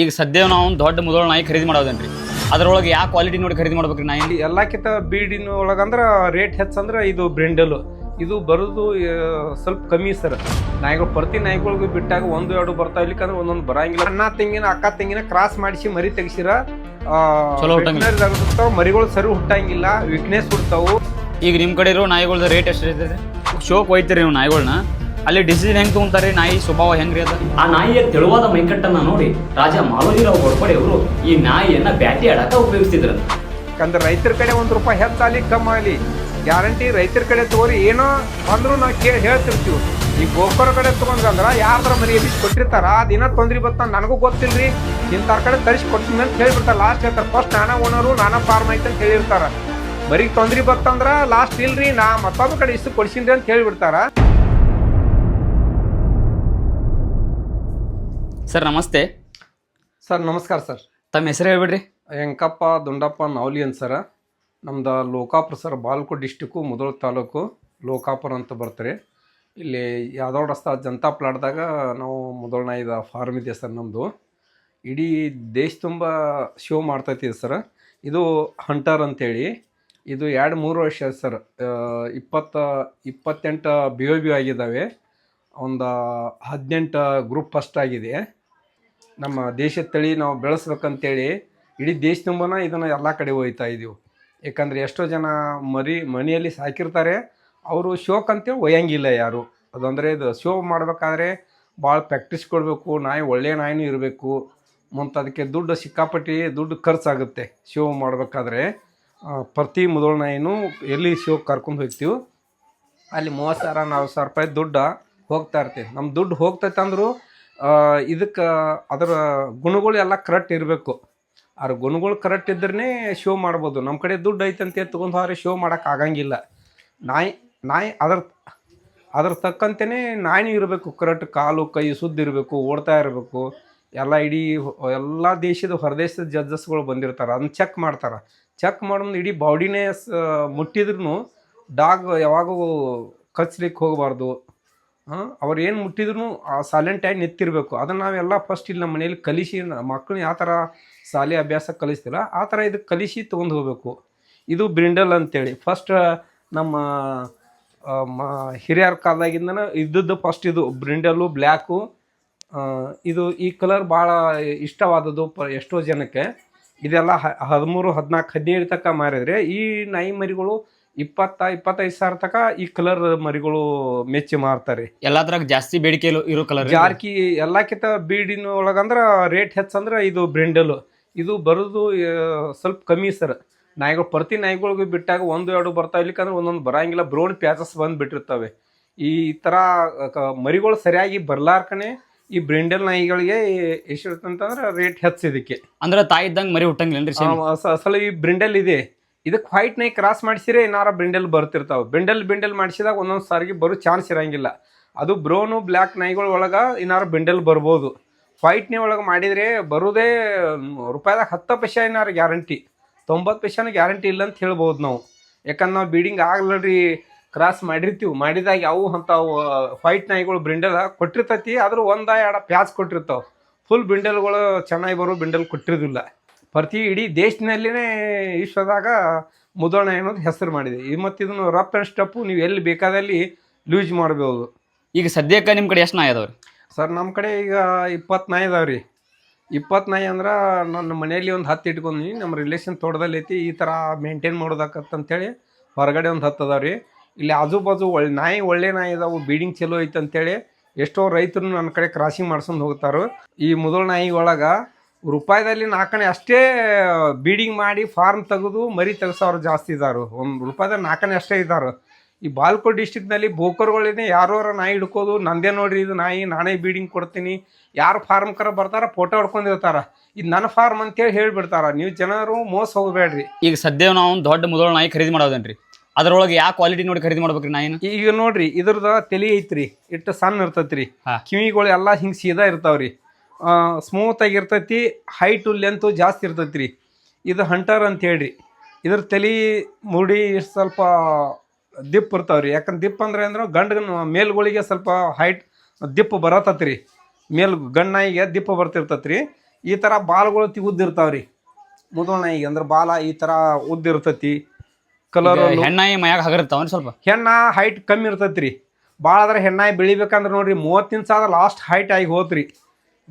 ಈಗ ಸದ್ಯ ನಾವು ಒಂದು ದೊಡ್ಡ ಮುದೋಳ ನಾಯಿ ಖರೀದಿ ಮಾಡೋದೇನ್ರಿ? ಅದ್ರೊಳಗೆ ಯಾವ ಕ್ವಾಲಿಟಿ ನೋಡಿ ಖರೀದಿ ಮಾಡ್ಬೇಕ್ರಿ ನಾಯಿ? ಎಲ್ಲಕ್ಕಿಂತ ಬೀಡಿನ ಒಳಗಂದ್ರೆ ರೇಟ್ ಹೆಚ್ಚಂದ್ರ ಇದು ಬ್ರಿಂಡಲ್ ಇದು ಬರೋದು ಆ, ಸ್ವಲ್ಪ ಕಮ್ಮಿ ಸರ್. ನಾಯಿಗಳು ಪ್ರತಿ ನಾಯಿಗಳಿಗೂ ಬಿಟ್ಟಾಗ ಒಂದು ಎರಡು ಬರ್ತಾವ. ಇಲ್ಲಿಕಂದ್ರೆ ಒಂದೊಂದು ಬರಂಗಿಲ್ಲ. ಅಣ್ಣ ತೆಂಗಿನ ಅಕ್ಕ ತೆಂಗಿನ ಕ್ರಾಸ್ ಮಾಡಿಸಿ ಮರಿ ತೆಗಿಸಿರ ಚಲೋ ಹುಟ್ಟಂಗಿಲ್ಲ. ಮರಿಗಳು ಸರಿ ಹುಟ್ಟಂಗಿಲ್ಲ ವೀಕ್ನೆಸ್ ಹುಡ್ತಾವು ಈಗ ನಿಮ್ಮ ಕಡೆ ಇರೋ ನಾಯಿಗಳ ರೇಟ್ ಎಷ್ಟು ಶೋಕ್ ಒಯ್ತೀರಿ ನೀವು ನಾಯಿಗಳ್ನ? ಅಲ್ಲಿ ಡಿಸಿಷನ್ ಹೆಂಗ್ ತಗೊಂತಾರೆ ನಾಯಿ ಸ್ವಭಾವ ಹೆಂಗ್ರಿ ಅದ? ಆ ನಾಯಿಯ ತೆಳುವಾದ ಮೈಕಟ್ಟನ್ನ ನೋಡಿ ರಾಜ ಮಾಲೋಜಿರಾವ್ ಗೋಡ್ಪಡೆ ಅವರು ಈ ನಾಯಿಯನ್ನ ಬ್ಯಾಟಿ ಆಡಕ ಉಪಯೋಗಿಸ್ತಿದ್ರು. ಯಾಕಂದ್ರೆ ರೈತರ ಕಡೆ ಒಂದು ರೂಪಾಯಿ ಹೆಚ್ಚಾಲಿ ಕಮ್ಮಿ ಆಗಲಿ? ಗ್ಯಾರಂಟಿ ರೈತರ ಕಡೆ ತಗೋರಿ ಏನೋ ಅಂದ್ರೂ ನಾವು ಕೇಳಿ ಹೇಳ್ತಿರ್ತೀವಿ. ಈ ಗೋಕರ ಕಡೆ ತಗೊಂಡ್ರಂದ್ರ ಯಾರ್ದ್ರ ಮನೆಯಲ್ಲಿ ಕೊಟ್ಟಿರ್ತಾರ ಅದಿನ ತೊಂದ್ರೆ ಬತ್ತ ನನಗೂ ಗೊತ್ತಿಲ್ರಿ. ಇಂಥವ್ರ ಕಡೆ ತರಿಸಿ ಕೊಡ್ತೀನಿ ಅಂತ ಹೇಳ್ಬಿಡ್ತಾರ. ಲಾಸ್ಟ್ ಹೇಳ್ತಾರೆ ಫಸ್ಟ್ ನಾನಾ ಓನರು ನಾನಾ ಫಾರ್ಮ್ ಐತೆ ಅಂತ ಹೇಳಿರ್ತಾರ. ಬರೀ ತೊಂದ್ರೆ ಬತ್ತಂದ್ರ ಲಾಸ್ಟ್ ಇಲ್ರಿ ನಾ ಮತ್ತೊಂದು ಕಡೆ ಇಷ್ಟು ಕೊಡ್ಸಿನ್ರಿ ಅಂತ ಹೇಳ್ಬಿಡ್ತಾರ. ಸರ್ ನಮಸ್ತೆ. ಸರ್ ನಮಸ್ಕಾರ ಸರ್. ತಮ್ಮ ಹೆಸರು ಹೇಳ್ಬಿಡ್ರಿ. ವೆಂಕಪ್ಪ ದುಂಡಪ್ಪ ನವಲಿ ಅಂತ ಸರ. ನಮ್ದು ಲೋಕಾಪುರ ಸರ್ ಬಾಲ್ಕೋ ಡಿಸ್ಟಿಕ್ಕು ಮುದೋಳ ತಾಲೂಕು ಲೋಕಾಪುರ ಅಂತ ಬರ್ತಾರೆ ಇಲ್ಲಿ ಯಾವ್ದೋ ರಸ್ತಾ ಜನತಾ ಪ್ಲಾಟ್ದಾಗ ನಾವು ಮೊದಲನೇ ಇದು ಫಾರ್ಮ್ ಇದೆ ಸರ್ ನಮ್ಮದು ಇಡೀ ದೇಶ ತುಂಬ ಶೋ ಮಾಡ್ತೈತಿ ಸರ್. ಇದು ಹಂಟರ್ ಅಂತೇಳಿ. ಇದು ಎರಡು ಮೂರು ವರ್ಷ ಸರ್. ಇಪ್ಪತ್ತ ಇಪ್ಪತ್ತೆಂಟು ಬಿ ಒ ಬಿ ಆಗಿದ್ದಾವೆ. ಒಂದು ಹದಿನೆಂಟು ಗ್ರೂಪ್ ಫಸ್ಟ್ ಆಗಿದೆ. ನಮ್ಮ ದೇಶದ ತಳಿ ನಾವು ಬೆಳೆಸ್ಬೇಕಂತೇಳಿ ಇಡೀ ದೇಶ ತುಂಬನ ಇದನ್ನು ಎಲ್ಲ ಕಡೆ ಹೋಯ್ತಾ ಇದೀವಿ. ಯಾಕಂದರೆ ಎಷ್ಟೋ ಜನ ಮರಿ, ಮನೆಯಲ್ಲಿ ಸಾಕಿರ್ತಾರೆ, ಅವರು ಶೋಕ್ ಅಂತೇಳಿ ಒಯ್ಯಂಗಿಲ್ಲ ಯಾರು. ಅದಂದರೆ ಇದು ಶೋ ಮಾಡಬೇಕಾದ್ರೆ ಭಾಳ ಪ್ರಾಕ್ಟೀಸ್ ಕೊಡಬೇಕು, ನಾಯಿ ಒಳ್ಳೆಯ ನಾಯಿನೂ ಇರಬೇಕು. ಮತ್ತು ಅದಕ್ಕೆ ದುಡ್ಡು ಸಿಕ್ಕಾಪಟ್ಟಿ ದುಡ್ಡು ಖರ್ಚಾಗುತ್ತೆ ಶೋ ಮಾಡಬೇಕಾದ್ರೆ. ಪ್ರತಿ ಮೊದಲ ನಾಯಿನೂ ಎಲ್ಲಿ ಶೋ ಕರ್ಕೊಂಡು ಹೋಗ್ತೀವಿ ಅಲ್ಲಿ ಮೂವತ್ತು ಸಾವಿರ, ನಲ್ವತ್ತು ಸಾವಿರ ರೂಪಾಯಿ ದುಡ್ಡು ಹೋಗ್ತಾ ಇರ್ತೀವಿ ನಮ್ಮ ದುಡ್ಡು ಹೋಗ್ತೈತೆ ಅಂದರೂ ಇದಕ್ಕೆ ಅದರ ಗುಣಗಳು ಎಲ್ಲ ಕರೆಕ್ಟ್ ಇರಬೇಕು. ಅದ್ರ ಗುಣಗಳು ಕರೆಕ್ಟ್ ಇದ್ರೇ ಶೋ ಮಾಡ್ಬೋದು. ನಮ್ಮ ಕಡೆ ದುಡ್ಡು ಐತೆ ಅಂತ ತೊಗೊಂಡು ಹೋದ್ರೆ ಶೋ ಮಾಡೋಕೆ ಆಗಂಗಿಲ್ಲ. ನಾಯಿ ನಾಯಿ ಅದ್ರ ಅದ್ರ ತಕ್ಕಂತೆಯೇ ನಾಯಿನೂ ಇರಬೇಕು. ಕರೆಕ್ಟ್ ಕಾಲು, ಕೈ ಸುದ್ದಿ ಇರಬೇಕು, ಓಡ್ತಾ ಇರಬೇಕು. ಎಲ್ಲ ಇಡೀ ಎಲ್ಲ ದೇಶದ ಹೊರದೇಶದ ಜಡ್ಜಸ್ಗಳು ಬಂದಿರ್ತಾರೆ. ಅದನ್ನ ಚೆಕ್ ಮಾಡ್ತಾರೆ. ಚೆಕ್ ಮಾಡೋದು ಇಡೀ ಬಾಡಿನೇ ಮುಟ್ಟಿದ್ರು ಡಾಗ್ ಯಾವಾಗೂ ಕಚ್ಲಿಕ್ಕೆ ಹೋಗಬಾರ್ದು. ಅವ್ರು ಏನು ಮುಟ್ಟಿದ್ರು ಸೈಲೆಂಟಾಗಿ ನಿಂತಿರ್ಬೇಕು. ಅದನ್ನು ನಾವೆಲ್ಲ ಫಸ್ಟ್ ಇಲ್ಲಿ ನಮ್ಮ ಮನೇಲಿ ಕಲಿಸಿ ಮಕ್ಕಳನ್ನ ಯಾವ ಥರ ಶಾಲೆ ಅಭ್ಯಾಸ ಕಲಿಸ್ತೀರ ಆ ಥರ ಇದು ಕಲಿಸಿ ತೊಗೊಂಡು ಹೋಗಬೇಕು. ಇದು ಬ್ರಿಂಡಲ್ ಅಂತೇಳಿ. ಫಸ್ಟ್ ನಮ್ಮ ಮ, ಹಿರಿಯರ ಕಾಲದಾಗಿಂದನ ಇದ್ದದ್ದು ಫಸ್ಟ್ ಇದು ಬ್ರಿಂಡಲ್ಲು ಬ್ಲ್ಯಾಕು ಇದು ಈ ಕಲರ್ ಭಾಳ ಇಷ್ಟವಾದದ್ದು ಪ, ಎಷ್ಟೋ ಜನಕ್ಕೆ. ಇದೆಲ್ಲ ಹ, ಹದಿಮೂರು, ಹದಿನಾಲ್ಕು, ಹದಿನೇಳು ತನಕ ಮಾರಿದ್ರೆ ಈ ನಾಯಿ ಮರಿಗಳು ಇಪ್ಪತ್ತ ಇಪ್ಪತ್ತೈದು ಸಾವಿರ ತಕ ಈ ಕಲರ್ ಮರಿಗಳು ಮೆಚ್ಚಿ ಮಾರ್ತಾರೆ. ಎಲ್ಲದ್ರಾಗ ಜಾಸ್ತಿ ಬೇಡಿಕೆ ಇರೋ- ಕಲರ್ ಜಾರ್ಕಿ ಎಲ್ಲಕ್ಕಿಂತ ಬೀಡಿನ ಒಳಗಂದ್ರ ರೇಟ್ ಹೆಚ್ಚಂದ್ರ ಇದು ಬ್ರಿಂಡಲ್ ಇದು ಬರೋದು ಸ್ವಲ್ಪ ಕಮ್ಮಿ ಸರ್. ನಾಯಿಗಳು ಪ್ರತಿ ನಾಯಿಗಳಿಗೂ ಬಿಟ್ಟಾಗ ಒಂದು ಎರಡು ಬರ್ತಾವೆ ಇಲ್ಲಿಕಂದ್ರೆ ಒಂದೊಂದು ಬರಂಗಿಲ್ಲ. ಬ್ರೋನ್ ಪ್ಯಾಚಸ್ ಬಂದು ಬಿಟ್ಟಿರ್ತವೆ ಈ ಥರ ಕ- ಮರಿಗಳು ಸರಿಯಾಗಿ ಬರ್ಲಾರ್ಕನೆ ಈ ಬ್ರಿಂಡಲ್ ನಾಯಿಗಳಿಗೆ ಎಷ್ಟಿರ್ತಂತಂದ್ರೆ ರೇಟ್ ಹೆಚ್ಚಿದಕ್ಕೆ ಅಂದ್ರೆ ತಾಯಿ ಇದ್ದಂಗೆ ಮರಿ ಹುಟ್ಟಂಗಿಲ್ಲ ಅಸಲು ಈ ಬ್ರಿಂಡಲ್ ಇದೆ. ಇದಕ್ಕೆ ವೈಟ್ ನೈ ಕ್ರಾಸ್ ಮಾಡಿಸಿದ್ರೆ ಏನಾರ ಬ್ರಿಂಡಲ್ ಬರ್ತಿರ್ತಾವೆ. ಬ್ರಿಂಡಲ್ ಬ್ರಿಂಡಲ್ ಮಾಡಿಸಿದಾಗ ಒಂದೊಂದು ಸಾರಿಗೆ ಬರೋ ಚಾನ್ಸ್ ಇರೋಂಗಿಲ್ಲ. ಅದು ಬ್ರೌನು ಬ್ಲ್ಯಾಕ್ ನಾಯಿಗಳ ಒಳಗೆ ಏನಾರು ಬ್ರಿಂಡಲ್ ಬರ್ಬೋದು. ವೈಟ್ನೇ ಒಳಗೆ ಮಾಡಿದರೆ ಬರೋದೇ ರೂಪಾಯಿದಾಗ ಹತ್ತು ಪೈಸೆ ಏನಾರು ಗ್ಯಾರಂಟಿ ತೊಂಬತ್ತು ಪೈಸೆನೂ ಗ್ಯಾರಂಟಿ ಇಲ್ಲ ಅಂತ ಹೇಳ್ಬೋದು ನಾವು. ಯಾಕಂದ್ರೆ ನಾವು ಬೀಡಿಂಗ್ ಆಗ್ಲರಿ ಕ್ರಾಸ್ ಮಾಡಿರ್ತೀವಿ. ಮಾಡಿದಾಗ ಯಾವ ಅಂಥವು ವೈಟ್ ನಾಯಿಗಳು ಬ್ರಿಂಡಲ್ ಕೊಟ್ಟಿರ್ತೈತಿ, ಆದರೂ ಒಂದು ಎರಡು ಪ್ಯಾಚ್ ಕೊಟ್ಟಿರ್ತಾವೆ. ಫುಲ್ ಬಿಂಡಲ್ಗಳು ಚೆನ್ನಾಗಿ ಬರೋ ಬಿಂಡಲ್ ಕೊಟ್ಟಿರೋದಿಲ್ಲ. ಪ್ರತಿ ಇಡೀ ದೇಶದಲ್ಲಿನೇ ವಿಶ್ವದಾಗ ಮುದೋಣ ಅನ್ನೋದು ಹೆಸರು ಮಾಡಿದೆ. ಇದು ಮತ್ತು ಇದನ್ನು ರಫ್ ಆ್ಯಂಡ್ ಸ್ಟಪ್ಪು ನೀವು ಎಲ್ಲಿ ಬೇಕಾದಲ್ಲಿ ಲೂಸ್ ಮಾಡ್ಬೋದು. ಈಗ ಸದ್ಯಕ್ಕೆ ನಿಮ್ಮ ಕಡೆ ಎಷ್ಟು ನಾಯಿ ಅದಾವ್ರಿ? ಸರ್ ನಮ್ಮ ಕಡೆ ಈಗ ಇಪ್ಪತ್ತು ನಾಯಿ ಇದಾವೆ ರೀ ಇಪ್ಪತ್ತು ನಾಯಿ ಅಂದ್ರೆ ನನ್ನ ಮನೆಯಲ್ಲಿ ಒಂದು ಹತ್ತು ಇಟ್ಕೊಂಡ್ನಿ. ನಮ್ಮ ರಿಲೇಷನ್ ತೋಟದಲ್ಲಿ ಐತಿ. ಈ ಥರ ಮೇಂಟೈನ್ ಮಾಡೋದಕ್ಕಂತೇಳಿ ಹೊರಗಡೆ ಒಂದು ಹತ್ತು ಅದಾವೆ ರೀ ಇಲ್ಲಿ ಆಜು ಬಾಜು ಒಳ್ಳೆ ನಾಯಿ ಒಳ್ಳೆ ನಾಯಿ ಇದಾವೆ ಬೀಡಿಂಗ್ ಚಲೋ ಐತೆ ಅಂತೇಳಿ ಎಷ್ಟೋ ರೈತರು ನನ್ನ ಕಡೆ ಕ್ರಾಸಿಂಗ್ ಮಾಡ್ಸ್ಕೊಂಡು ಹೋಗ್ತಾರೆ. ಈ ಮುದೋಳ ನಾಯಿ ಒಳಗೆ ರೂಪಾಯಿದಲ್ಲಿ ನಾಲ್ಕಣೆ ಅಷ್ಟೇ ಬೀಡಿಂಗ್ ಮಾಡಿ ಫಾರ್ಮ್ ತೆಗೆದು ಮರಿ ತೆಗೆಸೋರು ಜಾಸ್ತಿ ಇದ್ದಾರೆ ಒಂದು ರೂಪಾಯಿದಲ್ಲಿ ನಾಲ್ಕನೇ ಅಷ್ಟೇ ಇದ್ದಾರೆ ಈ ಬಾಲ್ಕೋಟ್ ಡಿಸ್ಟಿಕ್ನಲ್ಲಿ ಬೋಕರ್ಗಳಿದೆ ಯಾರೋ ನಾಯಿ ಹಿಡ್ಕೋದು ನಂದೇ ನೋಡ್ರಿ ಇದು ನಾಯಿ ನಾನೇ ಬೀಡಿಂಗ್ ಕೊಡ್ತೀನಿ. ಯಾರು ಫಾರ್ಮ್ ಕರ ಬರ್ತಾರ ಫೋಟೋ ಹೊಡ್ಕೊಂಡಿರ್ತಾರ ಇದು ನನ್ನ ಫಾರ್ಮ್ ಅಂತೇಳಿ ಹೇಳ್ಬಿಡ್ತಾರ. ನೀವು ಜನರು ಮೋಸ ಹೋಗಬೇಡ್ರಿ. ಈಗ ಸದ್ಯ ನಾವು ದೊಡ್ಡ ಮೊದಲು ನಾಯಿ ಖರೀದಿ ಮಾಡೋದೇನ್ರಿ? ಅದ್ರೊಳಗೆ ಯಾವ ಕ್ವಾಲಿಟಿ ನೋಡಿ ಖರೀದಿ ಮಾಡ್ಬೇಕ್ರಿ ನಾಯಿನ? ಈಗ ನೋಡ್ರಿ ಇದ್ರದ ತಲೆ ಐತ್ರಿ ಇಟ್ಟು ಸಣ್ಣ ಇರ್ತೈತ್ರಿ. ಕಿವಿಗಳು ಎಲ್ಲ ಹಿಂಗೆ ಸೀದಾ ಇರ್ತಾವ್ರಿ. ಸ್ಮೂತ್ ಆಗಿರ್ತೈತಿ ಹೈಟು ಲೆಂತು ಜಾಸ್ತಿ ಇರ್ತೈತ್ರಿ. ಇದು ಹಂಟರ್ ಅಂತ ಹೇಳ್ರಿ. ಇದ್ರ ತಲೆ ಮುಡಿ ಸ್ವಲ್ಪ ದಿಪ್ ರೀ ಯಾಕಂದ್ರೆ ದಿಪ್ ಅಂದ್ರೆ ಅಂದ್ರೆ ಗಂಡ ಮೇಲ್ಗಳಿಗೆ ಸ್ವಲ್ಪ ಹೈಟ್ ದಿಪ್ ಬರತತ್ರಿ. ಮೇಲ್ ಗಂಡ ನಾಯಿಗೆ ದಿಪ್ಪ ಬರ್ತಿರ್ತತ್ರಿ. ಈ ಥರ ಬಾಲ್ಗಳು ತಿ ಉದ್ದಿರ್ತಾವ್ರಿ ಮುದೋಳ್ ನಾಯಿಗೆ ಅಂದ್ರೆ ಬಾಲ ಈ ಥರ ಉದ್ದಿರ್ತತಿ ಕಲರ್ ಹೆಣ್ಣಾಯಿ ಮಯಾಗ ಹಗರ್ತಾವನ್ ಸ್ವಲ್ಪ? ಹೆಣ್ಣ ಹೈಟ್ ಕಮ್ಮಿ ಇರ್ತೈತ್ರಿ. ಭಾಳ ಆದ್ರೆ ಹೆಣ್ಣಾಯಿ ಬೆಳಿಬೇಕಂದ್ರೆ ನೋಡ್ರಿ ಮೂವತ್ತು ಸಾವಿರ ಆದ್ರೆ ಲಾಸ್ಟ್ ಹೈಟ್ ಆಗಿ ಹೋತ್ರಿ.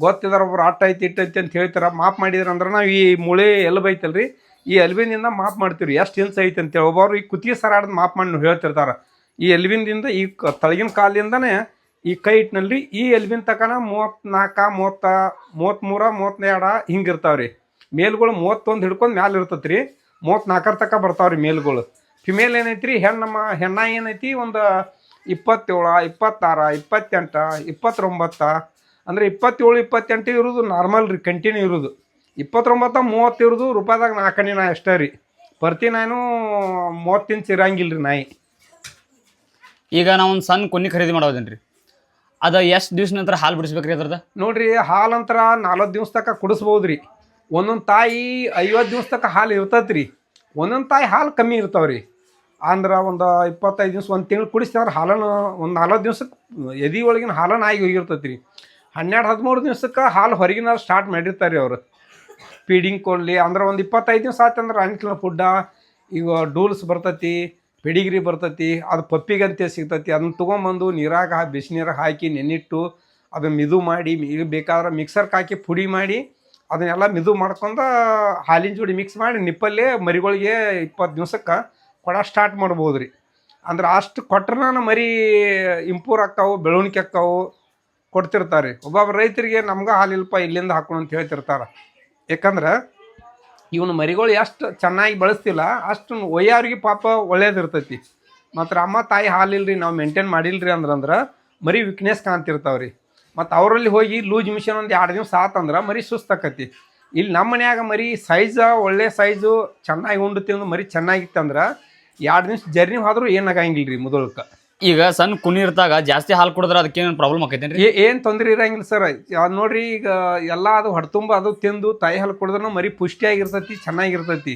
ಗೊತ್ತಿದಾರ ಒಬ್ರು ಆಟ ಐತಿ ಇಟ್ಟ ಐತಿ ಅಂತ ಹೇಳ್ತಾರ. ಮಾಪ್ ಮಾಡಿದ್ರ ಅಂದ್ರೆ ನಾವು ಈ ಮುಳೆ ಎಲ್ಬೈತಲ್ರಿ ಈ ಎಲ್ಬಿನಿಂದ ಮಾಪ್ ಮಾಡ್ತೀವಿ ಎಷ್ಟು ಇಂಚ್ ಐತಿ ಅಂತೇಳಿ ಒಬ್ಬರು ಈ ಕುತ್ತಿಗೆ ಸರಾಡ್ದು ಮಾಪ್ ಮಾಡಿ ಹೇಳ್ತಿರ್ತಾರ. ಈ ಎಲ್ಬಿನಿಂದ ಈ ತಳಗಿನ ಕಾಲಿಂದನೇ ಈ ಕೈ ಇಟ್ನಲ್ಲಿ ಈ ಎಲ್ಬಿನ ತಕನ ಮೂವತ್ನಾಲ್ಕ ಮೂವತ್ತ ಮೂವತ್ತ್ಮೂರ ಮೂವತ್ತೆರಡ ಹಿಂಗೆ ಇರ್ತಾವ್ರಿ. ಮೇಲ್ಗಳು ಮೂವತ್ತೊಂದು ಹಿಡ್ಕೊಂಡು ಮ್ಯಾಲೆ ಇರ್ತೈತ್ರಿ. ಮೂವತ್ತ್ನಾಲ್ಕರ ತಕ ಬರ್ತಾವ್ರಿ ಮೇಲ್ಗಳು. ಫಿಮೇಲ್ ಏನೈತ್ರಿ? ಹೆಣ್ಣಮ್ಮ ಹೆಣ್ಣ ಏನೈತಿ? ಒಂದು ಇಪ್ಪತ್ತೇಳು, ಇಪ್ಪತ್ತಾರ, ಇಪ್ಪತ್ತೆಂಟ, ಇಪ್ಪತ್ತೊಂಬತ್ತ ಅಂದರೆ ಇಪ್ಪತ್ತೇಳು ಇಪ್ಪತ್ತೆಂಟು ಇರೋದು ನಾರ್ಮಲ್ ರೀ ಕಂಟಿನ್ಯೂ ಇರೋದು. ಇಪ್ಪತ್ತೊಂಬತ್ತ ಮೂವತ್ತು ಇರೋದು ರೂಪಾಯಿದಾಗ ನಾಲ್ಕನೇ ನಾಯಿ ಅಷ್ಟೇ ರೀ. ಪ್ರತಿ ನಾಯಿನೂ ಮೂವತ್ತಿನ ಸಿರಂಗಿಲ್ಲ ಇರಂಗಿಲ್ಲ ರೀ ನಾಯಿ. ಈಗ ನಾವು ಒಂದು ಸಣ್ಣ ಕುನ್ನಿ ಖರೀದಿ ಮಾಡೋದೇನ್ರಿ? ಅದು ಎಷ್ಟು ದಿವ್ಸ ನಂತರ ಹಾಲು ಬಿಡಿಸ್ಬೇಕ್ರಿ ಅದ್ರದ? ನೋಡ್ರಿ ಅಂತರ ನಾಲ್ಕು ದಿವ್ಸ ತನಕ ಕುಡಿಸ್ಬೋದು ರೀ ಒಂದೊಂದು ತಾಯಿ ಐವತ್ತು ದಿವ್ಸ ತನಕ ಹಾಲು ಇರ್ತೈತೆ ರೀ ಒಂದೊಂದು ತಾಯಿ ಹಾಲು ಕಮ್ಮಿ ಇರ್ತಾವೆ ರೀ ಅಂದ್ರೆ ಒಂದು ಇಪ್ಪತ್ತೈದು ದಿವ್ಸ ಒಂದು ತಿಂಗಳು ಕುಡಿಸ್ತಾರೆ ಹಾಲನ್ನು ಒಂದು ನಾಲ್ಕು ದಿವ್ಸಕ್ಕೆ ಎದಿ ಒಳಗಿನ ಹಾಲನ್ನು ಆಗಿ ಹೋಗಿರ್ತೈತೆ ರೀ ಹನ್ನೆರಡು ಹದಿಮೂರು ದಿವ್ಸಕ್ಕೆ ಹಾಲು ಹೊರಗಿನ ಸ್ಟಾರ್ಟ್ ಮಾಡಿರ್ತಾರೆ ಅವರು. ಫೀಡಿಂಗ್ ಕೊಡಲಿ, ಅಂದ್ರೆ ಒಂದು ಇಪ್ಪತ್ತೈದು ದಿವ್ಸ ಆಯ್ತಂದ್ರೆ ಅನ್ಕಿಲ ಫುಡ್ಡ ಈಗ ಡೂಲ್ಸ್ ಬರ್ತೈತಿ ಪಿಡಿಗಿರಿ ಬರ್ತೈತಿ, ಅದು ಪಪ್ಪಿಗಂತೆ ಸಿಗ್ತೈತಿ. ಅದನ್ನ ತೊಗೊಂಬಂದು ನೀರಾಗ ಹಾ ಬಿಸಿನೀರಾಗ ಹಾಕಿ ನೆನಿಟ್ಟು ಅದನ್ನ ಮಿದು ಮಾಡಿ ಈಗ ಬೇಕಾದ್ರೆ ಮಿಕ್ಸರ್ಗೆ ಹಾಕಿ ಪುಡಿ ಮಾಡಿ, ಅದನ್ನೆಲ್ಲ ಮಿದು ಮಾಡ್ಕೊಂಡು ಹಾಲಿನ ಜೋಡಿ ಮಿಕ್ಸ್ ಮಾಡಿ ನಿಪ್ಪಲ್ಲೇ ಮರಿಗಳಿಗೆ ಇಪ್ಪತ್ತು ದಿವ್ಸಕ್ಕೆ ಕೊಡ ಸ್ಟಾರ್ಟ್ ಮಾಡ್ಬೋದು ರೀ ಅಂದ್ರೆ ಅಷ್ಟು ಕೊಟ್ರನ ಮರಿ ಇಂಪ್ರೂವ್ ಆಕ್ಕಾವು ಬೆಳವಣಿಗೆ ಆಕ್ಕಾವು ಕೊಡ್ತಿರ್ತಾರೆ. ಒಬ್ಬೊಬ್ಬ ರೈತರಿಗೆ ನಮ್ಗೆ ಹಾಲಿಲ್ಪ ಇಲ್ಲಿಂದ ಹಾಕೊಂಡು ಅಂತ ಹೇಳ್ತಿರ್ತಾರೆ. ಯಾಕಂದ್ರೆ ಇವನು ಮರಿಗಳು ಎಷ್ಟು ಚೆನ್ನಾಗಿ ಬಳಸ್ತಿಲ್ಲ, ಅಷ್ಟು ಒಯ್ಯಾರಿಗೆ ಪಾಪ ಒಳ್ಳೇದಿರ್ತೈತಿ. ಮಾತ್ರ ಅಮ್ಮ ತಾಯಿ ಹಾಲಿಲ್ರಿ ನಾವು ಮೇಂಟೈನ್ ಮಾಡಿಲ್ರಿ ಅಂದ್ರೆ ಅಂದ್ರೆ ಮರಿ ವೀಕ್ನೆಸ್ ಕಾಣ್ತಿರ್ತಾವ್ರಿ. ಮತ್ತು ಅವರಲ್ಲಿ ಹೋಗಿ ಲೂಸ್ ಮಿಷನ್ ಒಂದು ಎರಡು ದಿವ್ಸ ಆತಂದ್ರೆ ಮರಿ ಸುಸ್ತಾಕತಿ. ಇಲ್ಲಿ ನಮ್ಮ ಮನ್ಯಾಗ ಮರಿ ಸೈಜ ಒಳ್ಳೆ ಸೈಜು ಚೆನ್ನಾಗಿ ಉಂಡು ತಿಂದು ಮರಿ ಚೆನ್ನಾಗಿತ್ತಂದ್ರೆ ಎರಡು ದಿವ್ಸ ಜರ್ನಿ ಹೋದ್ರೂ ಏನಾಗಂಗಿಲ್ಲ ರೀ ಮುದೊಳಕ್ಕೆ ಈಗ ಸಣ್ಣ ಕುನಿರ್ತಾಗ ಜಾಸ್ತಿ ಹಾಲು ಕುಡಿದ್ರೆ ಅದಕ್ಕೇನು ಪ್ರಾಬ್ಲಮ್ ಆಕೈತೇನ್ರಿ? ಏನು ತೊಂದರೆ ಇರಂಗಿಲ್ಲ ಸರ್. ನೋಡ್ರಿ, ಈಗ ಎಲ್ಲ ಅದು ಹೊಡ್ತುಂಬ ಅದು ತಿಂದು ತಾಯಿ ಹಾಲು ಕುಡಿದ್ರೂ ಮರಿ ಪುಷ್ಟಿಯಾಗಿರ್ತೈತಿ, ಚೆನ್ನಾಗಿರ್ತೈತಿ.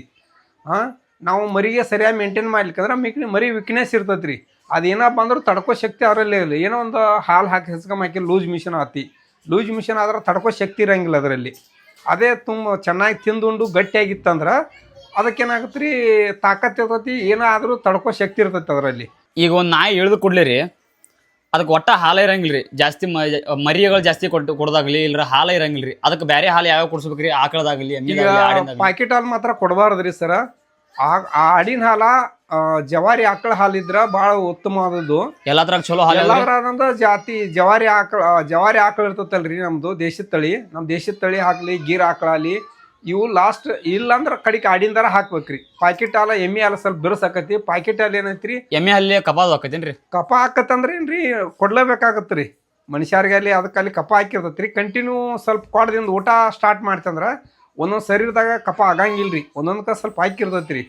ಹಾಂ? ನಾವು ಮರಿಗೆ ಸರಿಯಾಗಿ ಮೇಂಟೈನ್ ಮಾಡ್ಲಿಕ್ಕಂದ್ರೆ ಮಿಕ್ ಮರಿ ವೀಕ್ನೆಸ್ ಇರ್ತೈತಿ ರೀ ಅದೇನಪ್ಪ ಅಂದ್ರೆ ತಡ್ಕೋ ಶಕ್ತಿ ಅವರಲ್ಲೇ ಇಲ್ಲ. ಏನೋ ಒಂದು ಹಾಲು ಹಾಕಿ ಹೆಸ್ಕೊಂಬ ಹಾಕಿ ಲೂಸ್ ಮಿಷನ್ ಆತಿ. ಲೂಸ್ ಮಿಷನ್ ಆದ್ರೆ ತಡ್ಕೋ ಶಕ್ತಿ ಇರಂಗಿಲ್ಲ ಅದರಲ್ಲಿ. ಅದೇ ತುಂಬ ಚೆನ್ನಾಗಿ ತಿಂದುಂಡು ಗಟ್ಟಿಯಾಗಿತ್ತಂದ್ರೆ ಅದಕ್ಕೇನಾಗುತ್ತೆ ರೀ ತಾಕತ್ತು ಇರ್ತೈತಿ, ಏನಾದರೂ ತಡ್ಕೋ ಶಕ್ತಿ ಇರ್ತೈತಿ ಅದರಲ್ಲಿ. ಈಗ ಒಂದು ನಾಯಿ ಇಳಿದು ಕೊಡ್ಲಿ ರೀ ಅದಕ್ಕೆ ಒಟ್ಟ ಹಾಲ ಇರಂಗಿಲ್ಲ ರೀ ಜಾಸ್ತಿ ಮರಿಗಳು ಜಾಸ್ತಿ ಕೊಟ್ಟು ಕೊಡೋದಾಗ್ಲಿ ಇಲ್ಲರ ಹಾಲ ಇರಂಗಿಲ್ಲ ರೀ ಅದಕ್ಕೆ ಬೇರೆ ಹಾಲು ಯಾವ ಕೊಡ್ಸ್ಬೇಕ್ರಿ? ಆಕಳದಾಗಲಿ ಪ್ಯಾಕೆಟ್ ಹಾಲು ಮಾತ್ರ ಕೊಡಬಾರ್ದ್ರಿ ಸರ ಆಡಿನ ಹಾಲ ಜವಾರಿ ಆಕಳ ಹಾಲಿದ್ರ ಉತ್ತಮ ಉತ್ತಮವಾದದ್ದು. ಎಲ್ಲಾದ್ರಾಗ ಚಲೋ ಹಾಲು ಜಾತಿ ಜವಾರಿ ಆಕಳ ಜವಾರಿ ಆಕಳ ಇರ್ತತಲ್ರಿ ನಮ್ದು ದೇಶದ ತಳಿ. ನಮ್ಮ ದೇಶದ ತಳಿ ಹಾಕ್ಲಿ ಗೀರ್ ಆಕಳ ಆಗಲಿ ಇವು ಲಾಸ್ಟ್ ಇಲ್ಲಾಂದ್ರ ಕಡಿಕೆ ಆಡಿಂದಾರ ಹಾಕ್ಬೇಕ್ರಿ. ಪಾಕೆಟ್ ಹಾಲ ಎಮ್ಮೆ ಹಾಲ ಸ್ವಲ್ಪ ಬಿರುಸಾಕತಿ ಪಾಕೆಟ್ ಹಾಲು ಏನೈತ್ರಿ? ಎಮ್ಮೆ ಅಲ್ಲಿ ಕಪಾದ ಹಾಕತೇನ್ರಿ ಕಪ ಹಾಕತ್ತಂದ್ರೆ ಏನ್ರಿ ಕೊಡ್ಲೇಬೇಕಾಗತ್ತೆ ರೀ ಮನುಷ್ಯರಿಗೆ ಅಲ್ಲಿ ಅದಕ್ಕಲ್ಲಿ ಕಪ ಹಾಕಿರ್ತೈತ್ರಿ. ಕಂಟಿನ್ಯೂ ಸ್ವಲ್ಪ ಕೊಡದಿಂದ ಊಟ ಸ್ಟಾರ್ಟ್ ಮಾಡ್ತಂದ್ರೆ ಒಂದೊಂದು ಶರೀರದಾಗ ಕಪ ಆಗಂಗಿಲ್ರಿ. ರೀ ಒಂದೊಂದಕ್ಕೆ ಸ್ವಲ್ಪ ಹಾಕಿರ್ತೈತ್ರಿ.